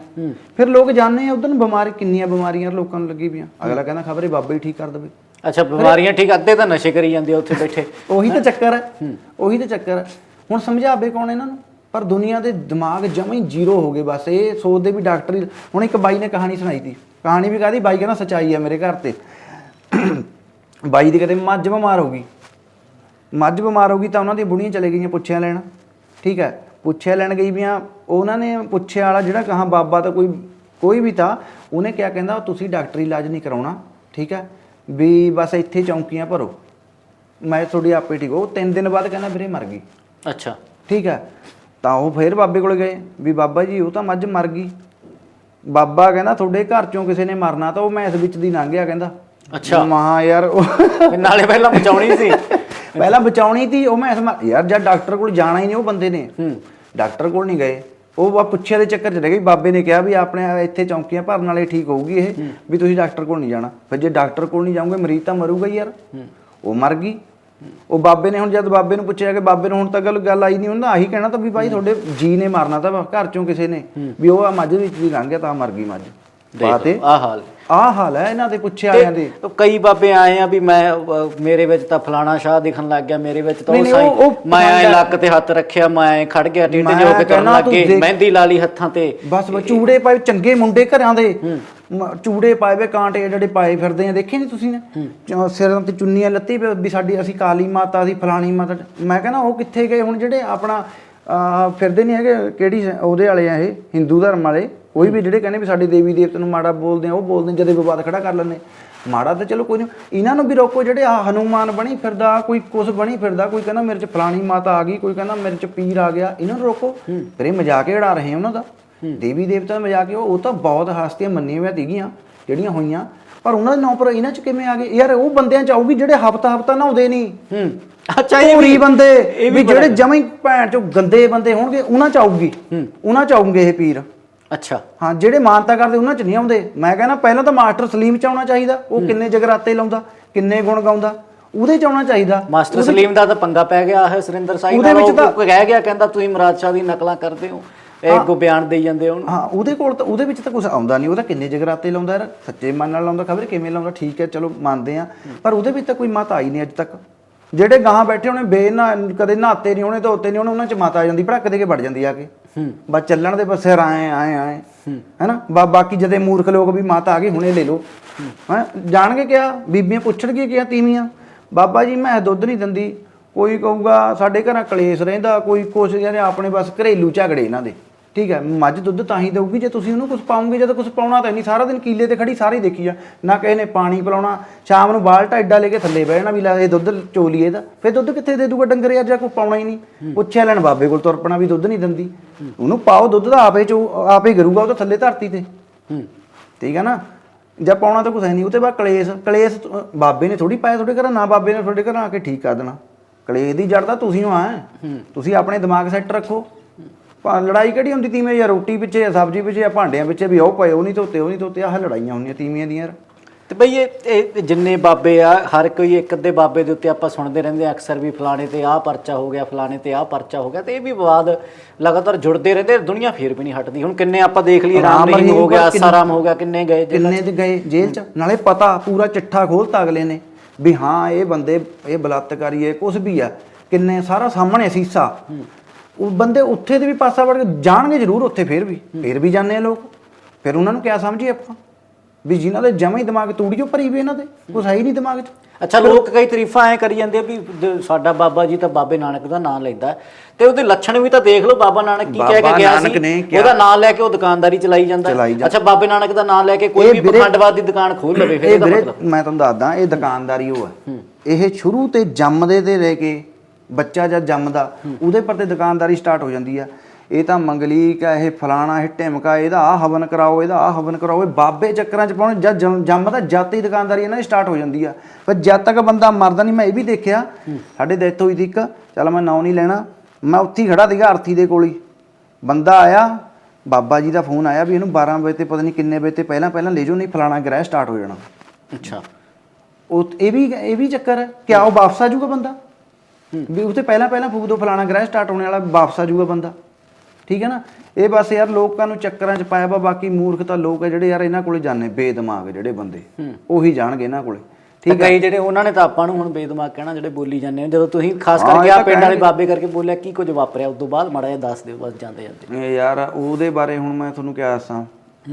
ਫਿਰ ਲੋਕ ਜਾਣਦੇ ਆ ਉਦੋਂ ਬਿਮਾਰੀ ਕਿੰਨੀਆਂ ਬਿਮਾਰੀਆਂ ਲੋਕਾਂ ਨੂੰ ਲੱਗੀ ਪਈਆਂ। ਅਗਲਾ ਕਹਿੰਦਾ ਖਬਰੇ ਬਾਬਾ ਹੀ ਠੀਕ ਕਰ ਦੇਵੇ। ਅੱਛਾ ਬਿਮਾਰੀਆਂ ਠੀਕ ਅੱਧੇ ਤਾਂ ਨਸ਼ੇ ਕਰੀ ਜਾਂਦੇ ਆ ਉੱਥੇ ਬੈਠੇ। ਉਹੀ ਤਾਂ ਚੱਕਰ ਹੈ। ਉਹੀ ਤਾਂ ਚੱਕਰ ਹੈ। ਹੁਣ ਸਮਝਾਵੇ ਕੌਣ ਇਹਨਾਂ ਨੂੰ? ਪਰ ਦੁਨੀਆ ਦੇ ਦਿਮਾਗ ਜਮਾਂ ਹੀ ਜ਼ੀਰੋ ਹੋ ਗਏ ਬਸ ਇਹ ਸੋਚਦੇ ਵੀ ਡਾਕਟਰੀ ਹੁਣ ਇੱਕ ਬਾਈ ਨੇ ਕਹਾਣੀ ਸੁਣਾਈ ਤੀ ਕਹਾਣੀ ਵੀ ਕਾਦੀ ਬਾਈ ਕਹਿੰਦਾ ਸਚਾਈ ਹੈ ਮੇਰੇ ਘਰ ਤੇ। ਬਾਈ ਦੀ ਕਦੇ ਮੱਝ ਬਿਮਾਰ ਹੋ ਗਈ। ਮੱਝ ਬਿਮਾਰ ਹੋ ਗਈ ਤਾਂ ਉਹਨਾਂ ਦੀਆਂ ਬੁੜੀਆਂ ਚਲੇ ਗਈਆਂ ਪੁੱਛਿਆ ਲੈਣ। ਠੀਕ ਹੈ ਪੁੱਛਿਆ ਲੈਣ ਗਈ ਵੀਆਂ ਉਹਨਾਂ ਨੇ ਪੁੱਛਿਆ ਵਾਲਾ ਜਿਹੜਾ ਕਹਾ ਬਾਬਾ ਤਾਂ ਕੋਈ ਕੋਈ ਵੀ ਤਾਂ ਉਹਨੇ ਕਿਹਾ ਕਹਿੰਦਾ ਤੁਸੀਂ ਡਾਕਟਰੀ ਇਲਾਜ ਨਹੀਂ ਕਰਾਉਣਾ। ਠੀਕ ਹੈ ਵੀ ਬਸ ਇੱਥੇ ਚੌਂਕੀਆਂ ਭਰੋ। ਮੈਂ ਤੁਹਾਡੀ ਆਪੇ ਠੀਕ ਉਹ ਤਿੰਨ ਦਿਨ ਬਾਅਦ ਕਹਿੰਦਾ ਵੀਰੇ ਮਰ ਗਈ। ਅੱਛਾ। ਠੀਕ ਹੈ ਤਾਂ ਉਹ ਫੇਰ ਬਾਬੇ ਕੋਲ ਗਏ ਵੀ ਬਾਬਾ ਜੀ ਉਹ ਤਾਂ ਮੱਝ ਮਰ ਗਈ। ਬਾਬਾ ਕਹਿੰਦਾ ਤੁਹਾਡੇ ਘਰ ਚੋਂ ਕਿਸੇ ਨੇ ਮਰਨਾ ਤਾਂ ਉਹ ਮੈਂ ਇਸ ਵਿੱਚ ਦੀ ਲੰਘ ਗਿਆ ਕਹਿੰਦਾ। ਅੱਛਾ। ਮਹਾ ਯਾਰ ਉਹ ਨਾਲੇ ਪਹਿਲਾਂ ਬਚਾਉਣੀ ਸੀ। [laughs] ਪਹਿਲਾਂ ਬਚਾਉਣੀ ਤੀ ਉਹ ਮੈਂ ਇਸ ਮਰ- ਯਾਰ ਜਦ ਡਾਕਟਰ ਕੋਲ ਜਾਣਾ ਹੀ ਨਹੀਂ ਉਹ ਬੰਦੇ ਨੇ। ਹੂੰ। ਡਾਕਟਰ ਕੋਲ ਨਹੀਂ ਗਏ। ਉਹ ਬਾ ਪੁੱਛਿਆ ਦੇ ਚੱਕਰ ਚ ਰਹਿ ਗਈ ਬਾਬੇ ਨੇ ਕਿਹਾ ਵੀ ਆਪਣੇ ਇੱਥੇ ਚੌਂਕੀਆਂ ਭਰਨ ਵਾਲੇ ਠੀਕ ਹੋਊਗੀ ਇਹ ਵੀ ਤੁਸੀਂ ਡਾਕਟਰ ਕੋਲ ਨਹੀਂ ਜਾਣਾ। ਫਿਰ ਜੇ ਡਾਕਟਰ ਕੋਲ ਨਹੀਂ ਜਾਓਗੇ ਮਰੀਜ਼ ਤਾਂ ਮਰੂਗਾ ਹੀ ਯਾਰ। ਉਹ ਮਰ ਗਈ। ਉਹ ਬਾਬੇ ਨੇ ਹੁਣ ਜਦ ਬਾਬੇ ਨੂੰ ਪੁੱਛਿਆ ਕਿ ਬਾਬੇ ਨੂੰ ਹੁਣ ਤਾਂ ਗੱਲ ਗੱਲ ਆਈ ਨਹੀਂ ਹੁੰਦਾ ਆਹੀ ਕਹਿਣਾ ਤਾਂ ਵੀ ਭਾਈ ਤੁਹਾਡੇ ਜੀ ਨੇ ਮਾਰਨਾ ਤਾਂ ਘਰ ਚੋਂ ਕਿਸੇ ਨੇ ਵੀ ਉਹ ਆ ਮੱਝ ਵਿੱਚ ਦੀ ਲੰਘ ਗਿਆ ਤਾਂ ਮਰ ਗਈ ਮੱਝ। ਬਾਤੇ ਆਹ ਹਾਲ ਆਹ ਹਾਲ ਹੈ ਇਹਨਾਂ ਦੇ ਪੁੱਛੇ ਵਾਲਿਆਂ ਦੇ। ਤੇ ਕਈ ਬਾਬੇ ਆਏ ਆ ਵੀ ਮੈਂ ਮੇਰੇ ਵਿੱਚ ਤਾਂ ਫਲਾਣਾ ਸ਼ਾਹ ਦਿਖਣ ਲੱਗ ਗਿਆ ਮੇਰੇ ਵਿੱਚ ਤਾਂ ਉਹ ਸਾਈ ਮੈਂ ਐਂ ਆ। ਲੱਕ ਤੇ ਹੱਥ ਰੱਖਿਆ ਮੈਂ ਐਂ ਖੜ ਗਿਆ ਜਿਹੇ ਹੋ ਕੇ ਕਰਨ ਲੱਗ ਮਹਿੰਦੀ ਲਾ ਲਈ ਹੱਥਾਂ ਤੇ। ਬਸ ਚੂੜੇ ਪਾਏ ਚੰਗੇ ਮੁੰਡੇ ਘਰਾਂ ਦੇ। ਚੂੜੇ ਪਾਏ ਵੇ ਕਾਂਟੇ ਜਿਹੜੇ ਪਾਏ ਫਿਰਦੇ ਆ ਦੇਖੇ ਨਹੀਂ ਤੁਸੀਂ ਨੇ? ਸਿਰਾਂ ਤੇ ਚੁੰਨੀਆਂ ਲੱਤੀ ਵੀ ਸਾਡੀ ਅਸੀਂ ਕਾਲੀ ਮਾਤਾ ਅਸੀਂ ਫਲਾਣੀ ਮਾਤਾ ਮੈਂ ਕਹਿੰਦਾ ਉਹ ਕਿੱਥੇ ਗਏ? ਹੁਣ ਜਿਹੜੇ ਆਪਣਾ ਫਿਰਦੇ ਨਹੀਂ ਹੈਗੇ ਕਿਹੜੀ ਉਹਦੇ ਵਾਲੇ ਆ ਇਹ ਹਿੰਦੂ ਧਰਮ ਵਾਲੇ। ਕੋਈ ਵੀ ਜਿਹੜੇ ਕਹਿੰਦੇ ਵੀ ਸਾਡੇ ਦੇਵੀ ਦੇਵਤੇ ਨੂੰ ਮਾੜਾ ਬੋਲਦੇ ਆ ਉਹ ਬੋਲਦੇ ਜਦੇ ਵਿਵਾਦ ਖੜਾ ਕਰ ਲੈਂਦੇ। ਮਾੜਾ ਤਾਂ ਚਲੋ ਕੋਈ ਨਹੀਂ ਇਹਨਾਂ ਨੂੰ ਵੀ ਰੋਕੋ ਜਿਹੜੇ ਆ ਹਨੂਮਾਨ ਬਣੀ ਫਿਰਦਾ ਕੋਈ ਕੁਛ ਬਣੀ ਫਿਰਦਾ ਕੋਈ ਕਹਿੰਦਾ ਮੇਰੇ ਚ ਫਲਾਣੀ ਮਾਤਾ ਆ ਗਈ ਕੋਈ ਕਹਿੰਦਾ ਮੇਰੇ ਚ ਪੀਰ ਆ ਗਿਆ ਇਹਨਾਂ ਨੂੰ ਰੋਕੋ। ਫਿਰ ਇਹ ਮਜ਼ਾਕ ਹੀ ਉਡਾ ਰਹੇ ਉਹਨਾਂ ਦਾ। ਦੇਵੀ ਦੇਵਤਾ ਮਜ਼ਾਕ ਹੀ ਉਹ ਤਾਂ ਬਹੁਤ ਹਸਤੀਆਂ ਮੰਨੀਆਂ ਹੋਈਆਂ ਸੀਗੀਆਂ ਜਿਹੜੀਆਂ ਹੋਈਆਂ। ਪਰ ਉਹਨਾਂ ਦੇ ਨਾਂ ਪਰ ਇਹਨਾਂ ਚ ਕਿਵੇਂ ਆ ਗਏ? ਯਾਰ ਉਹ ਬੰਦਿਆਂ ਚ ਆਊਗੀ ਜਿਹੜੇ ਹਫਤਾ ਹਫਤਾ ਨਹਾਉਂਦੇ ਨਹੀਂ ਹੂੰ। ਅੱਛਾ ਇਹ ਵੀ ਬੰਦੇ ਵੀ ਜਿਹੜੇ ਜਮੇ ਭੈਣ ਚੋਂ ਗੰਦੇ ਬੰਦੇ ਹੋਣਗੇ ਉਹਨਾਂ ਚ ਆਊਗੀ। ਉਹਨਾਂ ਚ ਆਉਂਗੇ ਇਹ ਪੀਰ। ਅੱਛਾ। ਹਾਂ ਜਿਹੜੇ ਮਾਨਤਾ ਕਰਦੇ ਉਹਨਾਂ ਚ ਨਹੀਂ ਆਉਂਦੇ। ਮੈਂ ਕਹਿੰਦਾ ਪਹਿਲਾਂ ਤਾਂ ਮਾਸਟਰ ਸਲੀਮ ਚ ਆਉਣਾ ਚਾਹੀਦਾ। ਉਹ ਕਿੰਨੇ ਜਗਰਾਤੇ ਲਾਉਂਦਾ ਕਿੰਨੇ ਗੁਣ ਗਾਉਂਦਾ ਉਹਦੇ ਚ ਆਉਣਾ ਚਾਹੀਦਾ। ਮਾਸਟਰ ਸਲੀਮ ਦਾ ਤਾਂ ਪੰਗਾ ਪੈ ਗਿਆ ਹੈ ਸੁਰਿੰਦਰ ਸਾਈ ਉਹਦੇ ਨਾਲ ਉਹ ਕਹਿ ਗਿਆ ਕਹਿੰਦਾ ਤੁਸੀਂ ਮਰਾਦ ਸ਼ਾਹ ਦੀ ਨਕਲਾਂ ਕਰਦੇ ਹੋ ਇਹ ਕੋ ਬਿਆਨ ਦੇਈ ਜਾਂਦੇ ਹੋ ਹਾਂ ਉਹਦੇ ਕੋਲ ਤਾਂ ਉਹਦੇ ਵਿੱਚ ਤਾਂ ਕੁਝ ਆਉਂਦਾ ਨਹੀਂ। ਉਹ ਤਾਂ ਕਿੰਨੇ ਜਗਰਾਤੇ ਲਾਉਂਦਾ ਯਾਰ ਸੱਚੇ ਮਨ ਨਾਲ ਲਾਉਂਦਾ ਖਬਰ ਕਿਵੇਂ ਲਾਉਂਦਾ ਠੀਕ ਹੈ ਚਲੋ ਮੰਨਦੇ ਆ ਪਰ ਉਹਦੇ ਵਿੱਚ ਤਾਂ ਕੋਈ ਮਤ ਆਈ ਨਹੀਂ ਅੱਜ ਤੱਕ। ਜਿਹੜੇ ਗਾਹਾਂ ਬੈਠੇ ਹੋਣੇ ਬੇ ਨਾ ਕਦੇ ਨਹਾਤੇ ਨਹੀਂ ਹੋਣੇ ਧੋਤੇ ਨਹੀਂ ਹੋਣੇ ਉਹਨਾਂ ਚ ਮਤ ਆ ਜਾਂਦੀ ਭੜਕ ਦੇ ਕੇ ਵੜ ਜਾਂਦੀ ਆ ਕੇ। ਬਸ ਚੱਲਣ ਦੇ ਬਸ ਆਏ ਆਏ ਆਏ। ਹੈਨਾ? ਬਾ- ਬਾਕੀ ਜਦੇ ਮੂਰਖ ਲੋਕ ਵੀ ਮਤ ਆ ਗਈ ਹੁਣੇ ਲੈ ਲਓ। ਹੈ। ਜਾਣਗੇ ਕਿਆ? ਬੀਬੀਆਂ ਪੁੱਛਣਗੇ ਕਿਆ ਤੀਵੀਆਂ? ਬਾਬਾ ਜੀ ਮੈਂ ਦੁੱਧ ਨਹੀਂ ਦਿੰਦੀ। ਕੋਈ ਕਹੂਗਾ ਸਾਡੇ ਘਰਾਂ ਕਲੇਸ਼ ਰਹਿੰਦਾ ਕੋਈ ਕੁਛ ਜਿਹੜੇ ਆਪਣੇ ਬਸ ਘਰੇਲੂ ਝਗੜੇ ਇਹਨਾਂ ਦੇ। ਠੀਕ ਹੈ ਮੱਝ ਦੁੱਧ ਤਾਂ ਹੀ ਦੇਊਗੀ ਜੇ ਤੁਸੀਂ ਉਹਨੂੰ ਕੁਝ ਪਾਉਂਗੇ ਜਦੋਂ ਕੁਝ ਪਾਉਣਾ ਤਾਂ ਨਹੀਂ ਸਾਰਾ ਦਿਨ ਕੀਲੇ ਤੇ ਖੜੀ ਸਾਰੀ ਦੇਖੀ ਆ। ਨਾ ਕਿਸੇ ਨੇ ਪਾਣੀ ਪਿਲਾਉਣਾ ਸ਼ਾਮ ਨੂੰ ਬਾਲਟਾ ਐਡਾ ਲੈ ਕੇ ਥੱਲੇ ਬਹਿਣਾ ਵੀ ਲੈ ਇਹ ਦੁੱਧ ਚੋਲੀਏ ਦਾ ਫਿਰ ਦੁੱਧ ਕਿੱਥੇ ਦੇ ਦੂਗਾ ਡੰਗਰ ਯਾਰ ਜਾਂ ਕੋਈ ਪਾਉਣਾ ਹੀ ਨਹੀਂ। ਪੁੱਛਿਆ ਲੈਣ ਬਾਬੇ ਕੋਲ ਤੁਰਪਣਾ ਵੀ ਦੁੱਧ ਨਹੀਂ ਦਿੰਦੀ। ਉਹਨੂੰ ਪਾਓ ਦੁੱਧ ਦਾ ਆਪੇ ਚੋ ਆਪੇ ਕਰੂਗਾ ਉਹ ਤਾਂ ਥੱਲੇ ਧਰਤੀ ਤੇ। ਠੀਕ ਹੈ ਨਾ? ਜਾਂ ਪਾਉਣਾ ਤਾਂ ਕੁਛ ਹੈ ਨਹੀਂ ਉਹ ਤੇ ਬਾਅਦ ਕਲੇਸ਼ ਕਲੇਸ਼ ਬਾਬੇ ਨੇ ਥੋੜੀ ਪਾਇਆ ਤੁਹਾਡੇ ਘਰ ਨਾ ਬਾਬੇ ਨੇ ਤੁਹਾਡੇ ਘਰ ਆ ਕੇ ਠੀਕ ਕਰ ਦੇਣਾ। ਕਲੇਸ਼ ਦੀ ਜੜ ਤਾਂ ਤੁਸੀਂ ਹੋ ਆ। ਤੁਸੀਂ ਆਪਣੇ ਦਿਮਾਗ ਸੈੱਟ ਰੱਖੋ। ਭਾ ਲੜਾਈ ਕਿਹੜੀ ਹੁੰਦੀ ਤੀਵੇਂ ਜਾਂ ਰੋਟੀ ਪਿੱਛੇ ਜਾਂ ਸਬਜ਼ੀ ਪਿੱਛੇ ਜਾਂ ਭਾਂਡਿਆਂ ਪਿੱਛੇ ਵੀ ਉਹ ਪਏ ਉਹ ਨਹੀਂ ਧੋਤੇ ਉਹ ਨਹੀਂ ਧੋਤੇ ਆਹ ਲੜਾਈਆਂ ਹੁੰਦੀਆਂ ਤੀਵੀਆਂ ਦੀਆਂ। ਯਾਰ ਤੇ ਬਈ ਇਹ ਇਹ ਜਿੰਨੇ ਬਾਬੇ ਆ ਹਰ ਕੋਈ ਇੱਕ ਅੱਧੇ ਬਾਬੇ ਦੇ ਉੱਤੇ ਆਪਾਂ ਸੁਣਦੇ ਰਹਿੰਦੇ ਆ ਅਕਸਰ ਵੀ ਫਲਾਣੇ ਤੇ ਆਹ ਪਰਚਾ ਹੋ ਗਿਆ ਫਲਾਣੇ ਤੇ ਆਹ ਪਰਚਾ ਹੋ ਗਿਆ ਤੇ ਇਹ ਵੀ ਵਿਵਾਦ ਲਗਾਤਾਰ ਜੁੜਦੇ ਰਹਿੰਦੇ ਦੁਨੀਆ ਫੇਰ ਵੀ ਨਹੀਂ ਹਟਦੀ। ਹੁਣ ਕਿੰਨੇ ਆਪਾਂ ਦੇਖ ਲਈਏ ਰਾਮ ਰਾਮ ਰਹੀਮ ਹੋ ਗਿਆ ਪਰ ਕਿੰਨੇ- ਸਾਰਾਮ ਹੋ ਗਿਆ ਕਿੰਨੇ ਗਏ ਕਿੰਨੇ ਦੇ ਗਏ ਜੇਲ੍ਹ 'ਚ? ਨਾਲੇ ਪਤਾ ਪੂਰਾ ਚਿੱਠਾ ਖੋਲਤਾ ਅਗਲੇ ਨੇ ਵੀ ਹਾਂ ਇਹ ਬੰਦੇ ਇਹ ਬਲਾਤਕਾਰੀ ਹੈ ਕੁਝ ਵੀ ਆ ਕਿੰਨੇ ਸਾਰਾ ਸਾਹਮਣੇ ਸੀਸਾ। ਉਹ ਬੰਦੇ ਉੱਥੇ ਦੇ ਵੀ ਪਾਸਾ ਵੜ ਕੇ ਜਾਣਗੇ ਜ਼ਰੂਰ ਉੱਥੇ ਫੇਰ ਵੀ ਫੇਰ ਵੀ ਜਾਂਦੇ ਆ ਲੋਕ। ਫਿਰ ਉਹਨਾਂ ਨੂੰ ਕਿਆ ਸਮਝੀਏ ਆਪਾਂ? ਵੀ ਜਿਨ੍ਹਾਂ ਦੇ ਜਮਾ ਹੀ ਦਿਮਾਗ ਤੂੜੀਓ ਭਰੀ ਵੀ ਇਹਨਾਂ ਦੇ ਕੁਛ ਹੈ ਹੀ ਨਹੀਂ ਦਿਮਾਗ 'ਚ। ਅੱਛਾ ਲੋਕ ਕਈ ਤਾਰੀਫਾਂ ਐ ਕਰੀ ਜਾਂਦੇ ਆ ਵੀ ਸਾਡਾ ਬਾਬਾ ਜੀ ਤਾਂ ਬਾਬੇ ਨਾਨਕ ਦਾ ਨਾਮ ਲੈਂਦਾ ਹੈ। ਤੇ ਉਹਦੇ ਲੱਛਣ ਵੀ ਤਾਂ ਦੇਖ ਲਓ ਬਾਬਾ ਨਾਨਕ ਕੀ ਕਹਿ ਕੇ ਬਾਬਾ ਗਿਆ ਨਾਨਕ ਸੀ ਨੇ ਕਿਹਾ- ਉਹਦਾ ਨਾਮ ਲੈ ਕੇ ਉਹ ਦੁਕਾਨਦਾਰੀ ਚਲਾਈ ਜਾਂਦਾ। ਹੈ। ਚਲਾਈ ਜਾਂਦਾ। ਅੱਛਾ ਬਾਬੇ ਨਾਨਕ ਦਾ ਨਾਮ ਲੈ ਕੇ ਕੋਈ ਇਹ ਵੀ ਵੀਰੇ- ਪਖੰਡਵਾਦ ਦੀ ਦੁਕਾਨ ਖੋਲ ਲਵੇ ਫਿਰ ਇਹ ਇਹਦਾ ਵੀਰੇ ਮਤਲਬ? ਮੈਂ ਤੁਹਾਨੂੰ ਦੱਸਦਾ ਇਹ ਦੁਕਾਨਦਾਰੀ ਉਹ ਹੈ। ਇਹ ਸ਼ੁਰੂ ਤੇ ਜੰਮਦੇ ਤੇ ਲੈ ਕੇ ਬੱਚਾ ਜਦ ਜੰਮਦਾ ਉਹਦੇ ਪਰ ਤੇ ਦੁਕਾਨਦਾਰੀ ਸਟਾਰਟ ਹੋ ਜਾਂਦੀ ਆ। ਇਹ ਤਾਂ ਮੰਗਲੀਕ ਆ ਇਹ ਫਲਾਣਾ ਇਹ ਢਿਮਕਾ ਇਹਦਾ ਆ ਹਵਨ ਕਰਾਓ ਇਹਦਾ ਆ ਹਵਨ ਕਰਾਓ ਇਹ ਬਾਬੇ ਚੱਕਰਾਂ ਚ ਪਾਉਣ ਜਦ ਜੰਮ- ਜੰਮਦਾ ਜਦ ਹੀ ਦੁਕਾਨਦਾਰੀ ਇਹਨਾਂ ਦੀ ਸਟਾਰਟ ਹੋ ਜਾਂਦੀ ਆ। ਪਰ ਜਦ ਤੱਕ ਬੰਦਾ ਮਰਦਾ ਨਹੀਂ ਮੈਂ ਇਹ ਵੀ ਦੇਖਿਆ ਸਾਡੇ ਡੈਥ ਹੋਈ ਸੀ ਇੱਕ ਚੱਲ ਮੈਂ ਨਾਂ ਨਹੀਂ ਲੈਣਾ ਮੈਂ ਉੱਥੇ ਹੀ ਖੜਾ ਸੀਗਾ ਅਰਥੀ ਦੇ ਕੋਲ ਹੀ। ਬੰਦਾ ਆਇਆ ਬਾਬਾ ਜੀ ਦਾ ਫੋਨ ਆਇਆ ਵੀ ਇਹਨੂੰ 12 ਵਜੇ ਤੇ ਪਤਾ ਨਹੀਂ ਕਿੰਨੇ ਵਜੇ ਤੇ ਪਹਿਲਾਂ ਪਹਿਲਾਂ ਲੈ ਜਾਓ ਨਹੀਂ ਫਲਾਣਾ ਗ੍ਰਹਿ ਸਟਾਰਟ ਹੋ ਜਾਣਾ। ਅੱਛਾ। ਉਹ ਇਹ ਵੀ ਇਹ ਵੀ ਚੱਕਰ ਹੈ ਕਿ ਆਓ ਵਾਪਸ ਆ ਜਾਊਗਾ ਬੰਦਾ? ਵੀ ਤੇ ਪਹਿਲਾਂ ਪਹਿਲਾਂ ਫੂਕ ਦੋ ਫਲਾਣਾ ਗ੍ਰਹਿ ਸਟਾਰਟ ਹੋਣੇ ਵਾਲਾ ਵਾਪਸ ਆ ਜਾਊਗਾ ਬੰਦਾ। ਠੀਕ ਹੈ ਨਾ? ਇਹ ਬਸ ਯਾਰ ਲੋਕਾਂ ਨੂੰ ਚੱਕਰਾਂ 'ਚ ਪਾਇਆ ਵਾ ਬਾਕੀ ਮੂਰਖ ਤਾਂ ਲੋਕ ਹੈ ਜਿਹੜੇ ਯਾਰ ਇਹਨਾਂ ਕੋਲੇ ਜਾਣੇ ਬੇਦਿਮਾਗ ਜਿਹੜੇ ਬੰਦੇ। ਉਹੀ ਜਾਣਗੇ ਇਹਨਾਂ ਕੋਲੇ। ਠੀਕ ਕਈ ਜਿਹੜੇ ਉਹਨਾਂ ਨੇ ਤਾਂ ਆਪਾਂ ਨੂੰ ਹੁਣ ਬੇਦਿਮਾਗ ਕਹਿਣਾ ਜਿਹੜੇ ਬੋਲੀ ਜਾਂਦੇ ਨੇ ਜਦੋਂ ਤੁਸੀਂ ਖਾਸ ਹਾਂ, ਕਰਕੇ ਆ ਪਿੰਡ ਵਾਲੇ। ਬਾਬੇ ਕਰਕੇ ਬੋਲਿਆ ਕੀ ਕੁਝ ਵਾਪਰਿਆ? ਉਸ ਤੋਂ ਬਾਅਦ ਮਾੜਾ ਜਿਹਾ ਦੱਸ ਦਿਓ ਬਸ ਜਾਂਦੇ ਜਾਂਦੇ। ਇਹ ਯਾਰ ਉਹਦੇ ਬਾਰੇ ਹੁਣ ਮੈਂ ਤੁਹਾਨੂੰ ਕਿਹਾ ਦੱਸਾਂ।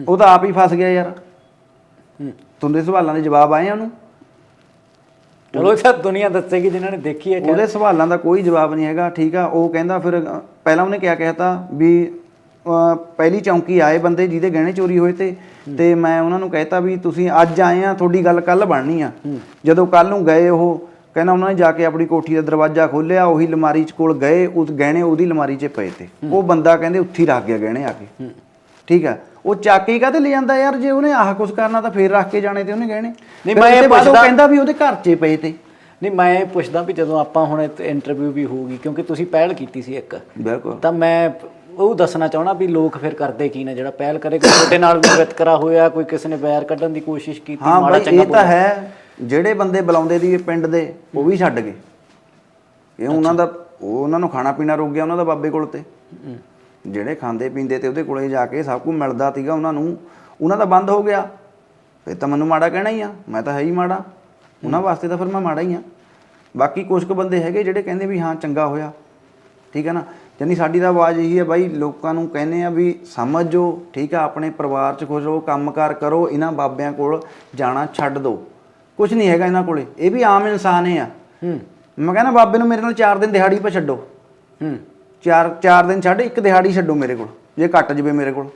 ਉਹ ਤਾਂ ਆਪ ਹੀ ਫਸ ਗਿਆ ਯਾਰ। ਹੂੰ। ਤੁਹਾਡੇ ਸਵਾਲਾਂ ਦੇ ਜਵਾਬ ਆਏ ਆ ਉਹਨੂੰ। ਚਲੋ ਤਾਂ ਦੁਨੀਆ ਦੱਸੇਗੀ ਜਿਨ੍ਹਾਂ ਨੇ ਦੇਖੀ ਹੈ ਉਹਦੇ ਸਵਾਲਾਂ ਦਾ ਕੋਈ ਜਵਾਬ ਨਹੀਂ ਹੈਗਾ ਠੀਕ ਆ। ਉਹ ਕਹਿੰਦਾ ਫਿਰ ਪਹਿਲਾਂ ਉਹਨੇ ਕਿਹਾ ਕਹਿਤਾ ਵੀ ਪਹਿਲੀ ਚੌਂਕੀ ਆਏ ਬੰਦੇ ਜਿਹਦੇ ਗਹਿਣੇ ਚੋਰੀ ਹੋਏ ਤੇ ਤੇ ਮੈਂ ਉਹਨਾਂ ਨੂੰ ਕਹਿਤਾ ਵੀ ਤੁਸੀਂ ਅੱਜ ਆਏ ਆ ਤੁਹਾਡੀ ਗੱਲ ਕੱਲ ਬਣਨੀ ਆ। ਜਦੋਂ ਕੱਲ ਨੂੰ ਗਏ ਉਹ ਕਹਿੰਦਾ ਉਹਨਾਂ ਨੇ ਜਾ ਕੇ ਆਪਣੀ ਕੋਠੀ ਦਾ ਦਰਵਾਜ਼ਾ ਖੋਲ੍ਹਿਆ ਉਹੀ ਲਮਾਰੀ ਚ ਕੋਲ ਗਏ ਉਸ ਗਹਿਣੇ ਉਹਦੀ ਲਮਾਰੀ 'ਚ ਪਏ ਤੇ। ਉਹ ਬੰਦਾ ਕਹਿੰਦੇ ਉੱਥੇ ਰੱਖ ਗਿਆ ਗਹਿਣੇ ਆ ਕੇ। ਠੀਕ ਆ। ਉਹ ਚੱਕ ਹੀ ਕਾਹਤੇ ਲੈ ਜਾਂਦਾ ਯਾਰ? ਜੇ ਉਹਨੇ ਆਹ ਕੁਝ ਕਰਨਾ ਤਾਂ ਫੇਰ ਰੱਖ ਕੇ ਜਾਣੇ ਤੇ ਉਹਨੇ ਗਹਿਣੇ ਨਹੀਂ, ਮੈਂ ਇਹ ਪੁੱਛਦਾ- ਕਹਿੰਦਾ ਵੀ ਉਹਦੇ ਘਰ 'ਚ ਪਏ ਤੇ। ਨਹੀਂ ਮੈਂ ਪੁੱਛਦਾ ਵੀ ਜਦੋਂ ਆਪਾਂ ਹੁਣ ਇੰਟਰਵਿਊ ਵੀ ਹੋਊਗੀ ਕਿਉਂਕਿ ਤੁਸੀਂ ਪਹਿਲ ਕੀਤੀ ਸੀ ਇੱਕ। ਬਿਲਕੁਲ। ਤਾਂ ਮੈਂ ਉਹ ਦੱਸਣਾ ਚਾਹਣਾ ਵੀ ਲੋਕ ਫਿਰ ਕਰਦੇ ਕੀ ਨੇ ਜਿਹੜਾ ਪਹਿਲ ਕਰੇ ਕਿ ਤੁਹਾਡੇ ਨਾਲ ਵੀ ਵਿਤਕਰਾ ਹੋਇਆ ਕੋਈ ਕਿਸੇ ਨੇ ਵੈਰ ਕੱਢਣ ਦੀ ਕੋਸ਼ਿਸ਼ ਕੀਤੀ ਮਾੜਾ ਚੰਗਾ ਇਹ ਤਾਂ ਹੈ ਜਿਹੜੇ ਬੰਦੇ ਬੁਲਾਉਂਦੇ ਦੀ ਪਿੰਡ ਦੇ ਉਹ ਵੀ ਛੱਡ ਗਏ। ਇਹ ਉਹਨਾਂ ਦਾ ਉਹ ਉਹਨਾਂ ਨੂੰ ਖਾਣਾ ਪੀਣਾ ਰੁਕ ਗਿਆ ਉਹਨਾਂ ਦਾ ਬਾਬੇ ਕੋਲ ਤੇ। ਜਿਹੜੇ ਖਾਂਦੇ ਪੀਂਦੇ ਤੇ ਉਹਦੇ ਕੋਲੇ ਜਾ ਕੇ ਸਭ ਕੁਝ ਮਿਲਦਾ ਸੀਗਾ ਉਹਨਾਂ ਨੂੰ ਉਹਨਾਂ ਦਾ ਬੰਦ ਹੋ ਗਿਆ। ਫਿਰ ਤਾਂ ਮੈਨੂੰ ਮਾੜਾ ਕਹਿਣਾ ਹੀ ਆ ਮੈਂ ਤਾਂ ਹੈ ਹੀ ਮਾੜਾ। ਉਹਨਾਂ ਵਾਸਤੇ ਤਾਂ ਫਿਰ ਮੈਂ ਮਾੜਾ ਹੀ ਆ। ਬਾਕੀ ਕੁਝ ਕੁ ਬੰਦੇ ਹੈਗੇ ਜਿਹੜੇ ਕਹਿੰਦੇ ਵੀ ਹਾਂ ਚੰਗਾ ਹੋਇਆ। ਠੀਕ ਹੈ ਨਾ? ਜਾਨੀ ਸਾਡੀ ਤਾਂ ਆਵਾਜ਼ ਇਹੀ ਹੈ ਬਾਈ ਲੋਕਾਂ ਨੂੰ ਕਹਿੰਦੇ ਆ ਵੀ ਸਮਝੋ ਠੀਕ ਆ ਆਪਣੇ ਪਰਿਵਾਰ 'ਚ ਖੁਸ਼ ਰਹੋ ਕੰਮਕਾਰ ਕਰੋ ਇਹਨਾਂ ਬਾਬਿਆਂ ਕੋਲ ਜਾਣਾ ਛੱਡ ਦਿਓ। ਕੁਝ ਨਹੀਂ ਹੈਗਾ ਇਹਨਾਂ ਕੋਲੇ। ਇਹ ਵੀ ਆਮ ਇਨਸਾਨ ਹੀ ਆ। ਹੂੰ। ਮੈਂ ਕਹਿੰਦਾ ਬਾਬੇ ਨੂੰ ਮੇਰੇ ਨਾਲ 4 ਦਿਨ ਦਿਹਾੜੀ 'ਪਾ ਛੱਡੋ। ਹੂੰ। ਚਾਰ ਚਾਰ ਦਿਨ ਛੱਡ ਇੱਕ ਦਿਹਾੜੀ ਛੱਡੋ ਮੇਰੇ ਕੋਲ ਜੇ ਘੱਟ ਜਵੇ ਮੇਰੇ ਕੋਲ।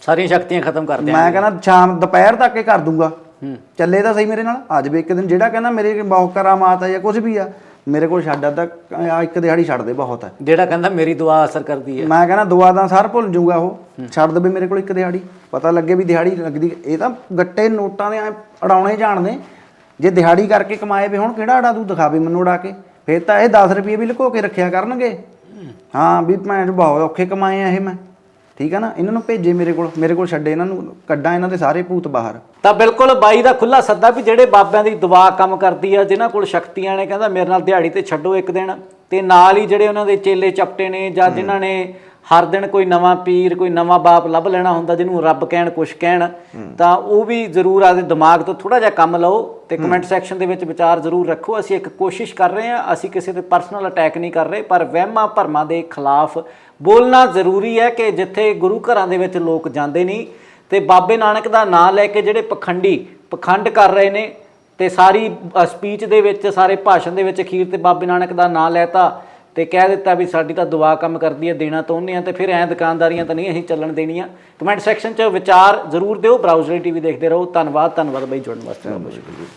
ਸਾਰੀਆਂ ਸ਼ਕਤੀਆਂ ਖਤਮ ਕਰ ਦਿਆਂ ਮੈਂ ਕਹਿੰਦਾ ਸ਼ਾਮ ਦੁਪਹਿਰ ਤੱਕ ਇਹ ਕਰ ਦੂੰਗਾ। ਚੱਲੇ ਤਾਂ ਸਹੀ ਮੇਰੇ ਨਾਲ ਆ ਜਾਵੇ ਇੱਕ ਦਿਨ ਜਿਹੜਾ ਕਹਿੰਦਾ ਮੇਰੇ ਬਹੁਤ ਕਰਾਮਾਤ ਆ ਜਾਂ ਕੁਝ ਵੀ ਆ ਮੇਰੇ ਕੋਲ ਛੱਡ ਆ ਤਾਂ ਆ ਇੱਕ ਦਿਹਾੜੀ ਛੱਡ ਦੇ ਬਹੁਤ ਹੈ ਜਿਹੜਾ ਕਹਿੰਦਾ ਮੇਰੀ ਦੁਆ ਅਸਰ ਕਰਦੀ ਹੈ ਮੈਂ ਕਹਿੰਦਾ ਦੁਆ ਦਾ ਸਾਰ ਭੁੱਲ ਜਾਊਗਾ ਉਹ ਛੱਡ ਦੇਵੇ ਮੇਰੇ ਕੋਲ ਇੱਕ ਦਿਹਾੜੀ ਪਤਾ ਲੱਗੇ ਵੀ ਦਿਹਾੜੀ ਲੱਗਦੀ ਇਹ ਤਾਂ ਗੱਟੇ ਨੋਟਾਂ ਦੇ ਅੜਾਉਣੇ ਜਾਣਦੇ। ਜੇ ਦਿਹਾੜੀ ਕਰਕੇ ਕਮਾਏ ਵੇ ਹੁਣ ਕਿਹੜਾ ਅੜਾ ਤੂੰ ਦਿਖਾਵੇ ਮੈਨੂੰ ਉਡਾ ਕੇ? ਫੇਰ ਤਾਂ ਇਹ 10 ਰੁਪਏ ਵੀ ਲੁਕੋ ਕੇ ਰੱਖਿਆ ਕਰਨਗੇ। ਹਾਂ ਵੀ ਮੈਂ ਬਹੁਤ ਔਖੇ ਕਮਾਏ ਆ ਇਹ ਮੈਂ। ਠੀਕ ਹੈ ਨਾ? ਇਹਨਾਂ ਨੂੰ ਭੇਜੇ ਮੇਰੇ ਕੋਲ ਮੇਰੇ ਕੋਲ ਛੱਡੇ ਇਹਨਾਂ ਨੂੰ ਕੱਢਾਂ ਇਹਨਾਂ ਦੇ ਸਾਰੇ ਭੂਤ ਬਾਹਰ। ਤਾਂ ਬਿਲਕੁਲ ਬਾਈ ਦਾ ਖੁੱਲਾ ਸੱਦਾ ਵੀ ਜਿਹੜੇ ਬਾਬਿਆਂ ਦੀ ਦੁਆ ਕੰਮ ਕਰਦੀ ਆ ਜਿਨ੍ਹਾਂ ਕੋਲ ਸ਼ਕਤੀਆਂ ਨੇ ਕਹਿੰਦਾ ਮੇਰੇ ਨਾਲ ਦਿਹਾੜੀ ਤੇ ਛੱਡੋ ਇੱਕ ਦਿਨ। ਤੇ ਨਾਲ ਹੀ ਜਿਹੜੇ ਉਹਨਾਂ ਦੇ ਚੇਲੇ ਚਪਟੇ ਨੇ ਜਾਂ ਜਿਨ੍ਹਾਂ ਨੇ ਹਰ ਦਿਨ ਕੋਈ ਨਵਾਂ ਪੀਰ ਕੋਈ ਨਵਾਂ ਬਾਪ ਲੱਭ ਲੈਣਾ ਹੁੰਦਾ ਜਿਹਨੂੰ ਰੱਬ ਕਹਿਣ ਕੁਛ ਕਹਿਣ ਤਾਂ ਉਹ ਵੀ ਜ਼ਰੂਰ ਆਪਦੇ ਦਿਮਾਗ ਤੋਂ ਥੋੜਾ ਜਿਹਾ ਕੰਮ ਲਓ ਤੇ ਕਮੈਂਟ ਸੈਕਸ਼ਨ ਦੇ ਵਿੱਚ ਵਿਚਾਰ ਜ਼ਰੂਰ ਰੱਖੋ। ਅਸੀਂ ਇੱਕ ਕੋਸ਼ਿਸ਼ ਕਰ ਰਹੇ ਹਾਂ ਅਸੀਂ ਕਿਸੇ ਤੇ ਪਰਸਨਲ ਅਟੈਕ ਨਹੀਂ ਕਰ ਰਹੇ ਪਰ ਵਹਿਮਾਂ ਭਰਮਾਂ ਦੇ ਖਿਲਾਫ ਬੋਲਣਾ ਜ਼ਰੂਰੀ ਹੈ ਕਿ ਜਿੱਥੇ ਗੁਰੂ ਘਰਾਂ ਦੇ ਵਿੱਚ ਲੋਕ ਜਾਂਦੇ ਨਹੀਂ ਤੇ ਬਾਬੇ ਨਾਨਕ ਦਾ ਨਾਮ ਲੈ ਕੇ ਜਿਹੜੇ ਪਖੰਡੀ ਪਖੰਡ ਕਰ ਰਹੇ ਨੇ ਤੇ ਸਾਰੀ ਸਪੀਚ ਦੇ ਵਿੱਚ ਸਾਰੇ ਭਾਸ਼ਣ ਦੇ ਵਿੱਚ ਅਖੀਰ ਤੇ ਬਾਬੇ ਨਾਨਕ ਦਾ ਨਾਮ ਲੈਤਾ ਤੇ ਕਹਿ ਦਿੱਤਾ ਵੀ ਸਾਡੀ ਤਾਂ ਦੁਆ ਕੰਮ ਕਰਦੀ ਹੈ, ਦੇਣਾ ਤਾਂ ਉਹਨੇ ਆ ਤੇ ਫਿਰ ਐ ਦੁਕਾਨਦਾਰੀਆਂ ਤਾਂ ਨਹੀਂ, ਅਸੀਂ ਚੱਲਣ ਦੇਣੀਆਂ। ਕਮੈਂਟ ਸੈਕਸ਼ਨ 'ਚ ਵਿਚਾਰ ਜ਼ਰੂਰ ਦਿਓ ਬਰਾਊਜ਼ਰ ਟੀਵੀ ਦੇਖਦੇ ਰਹੋ। ਧੰਨਵਾਦ ਧੰਨਵਾਦ ਬਾਈ ਜੁੜਨ ਵਾਸਤੇ। ਬਹੁਤ ਬਹੁਤ ਸ਼ੁਕਰੀਆ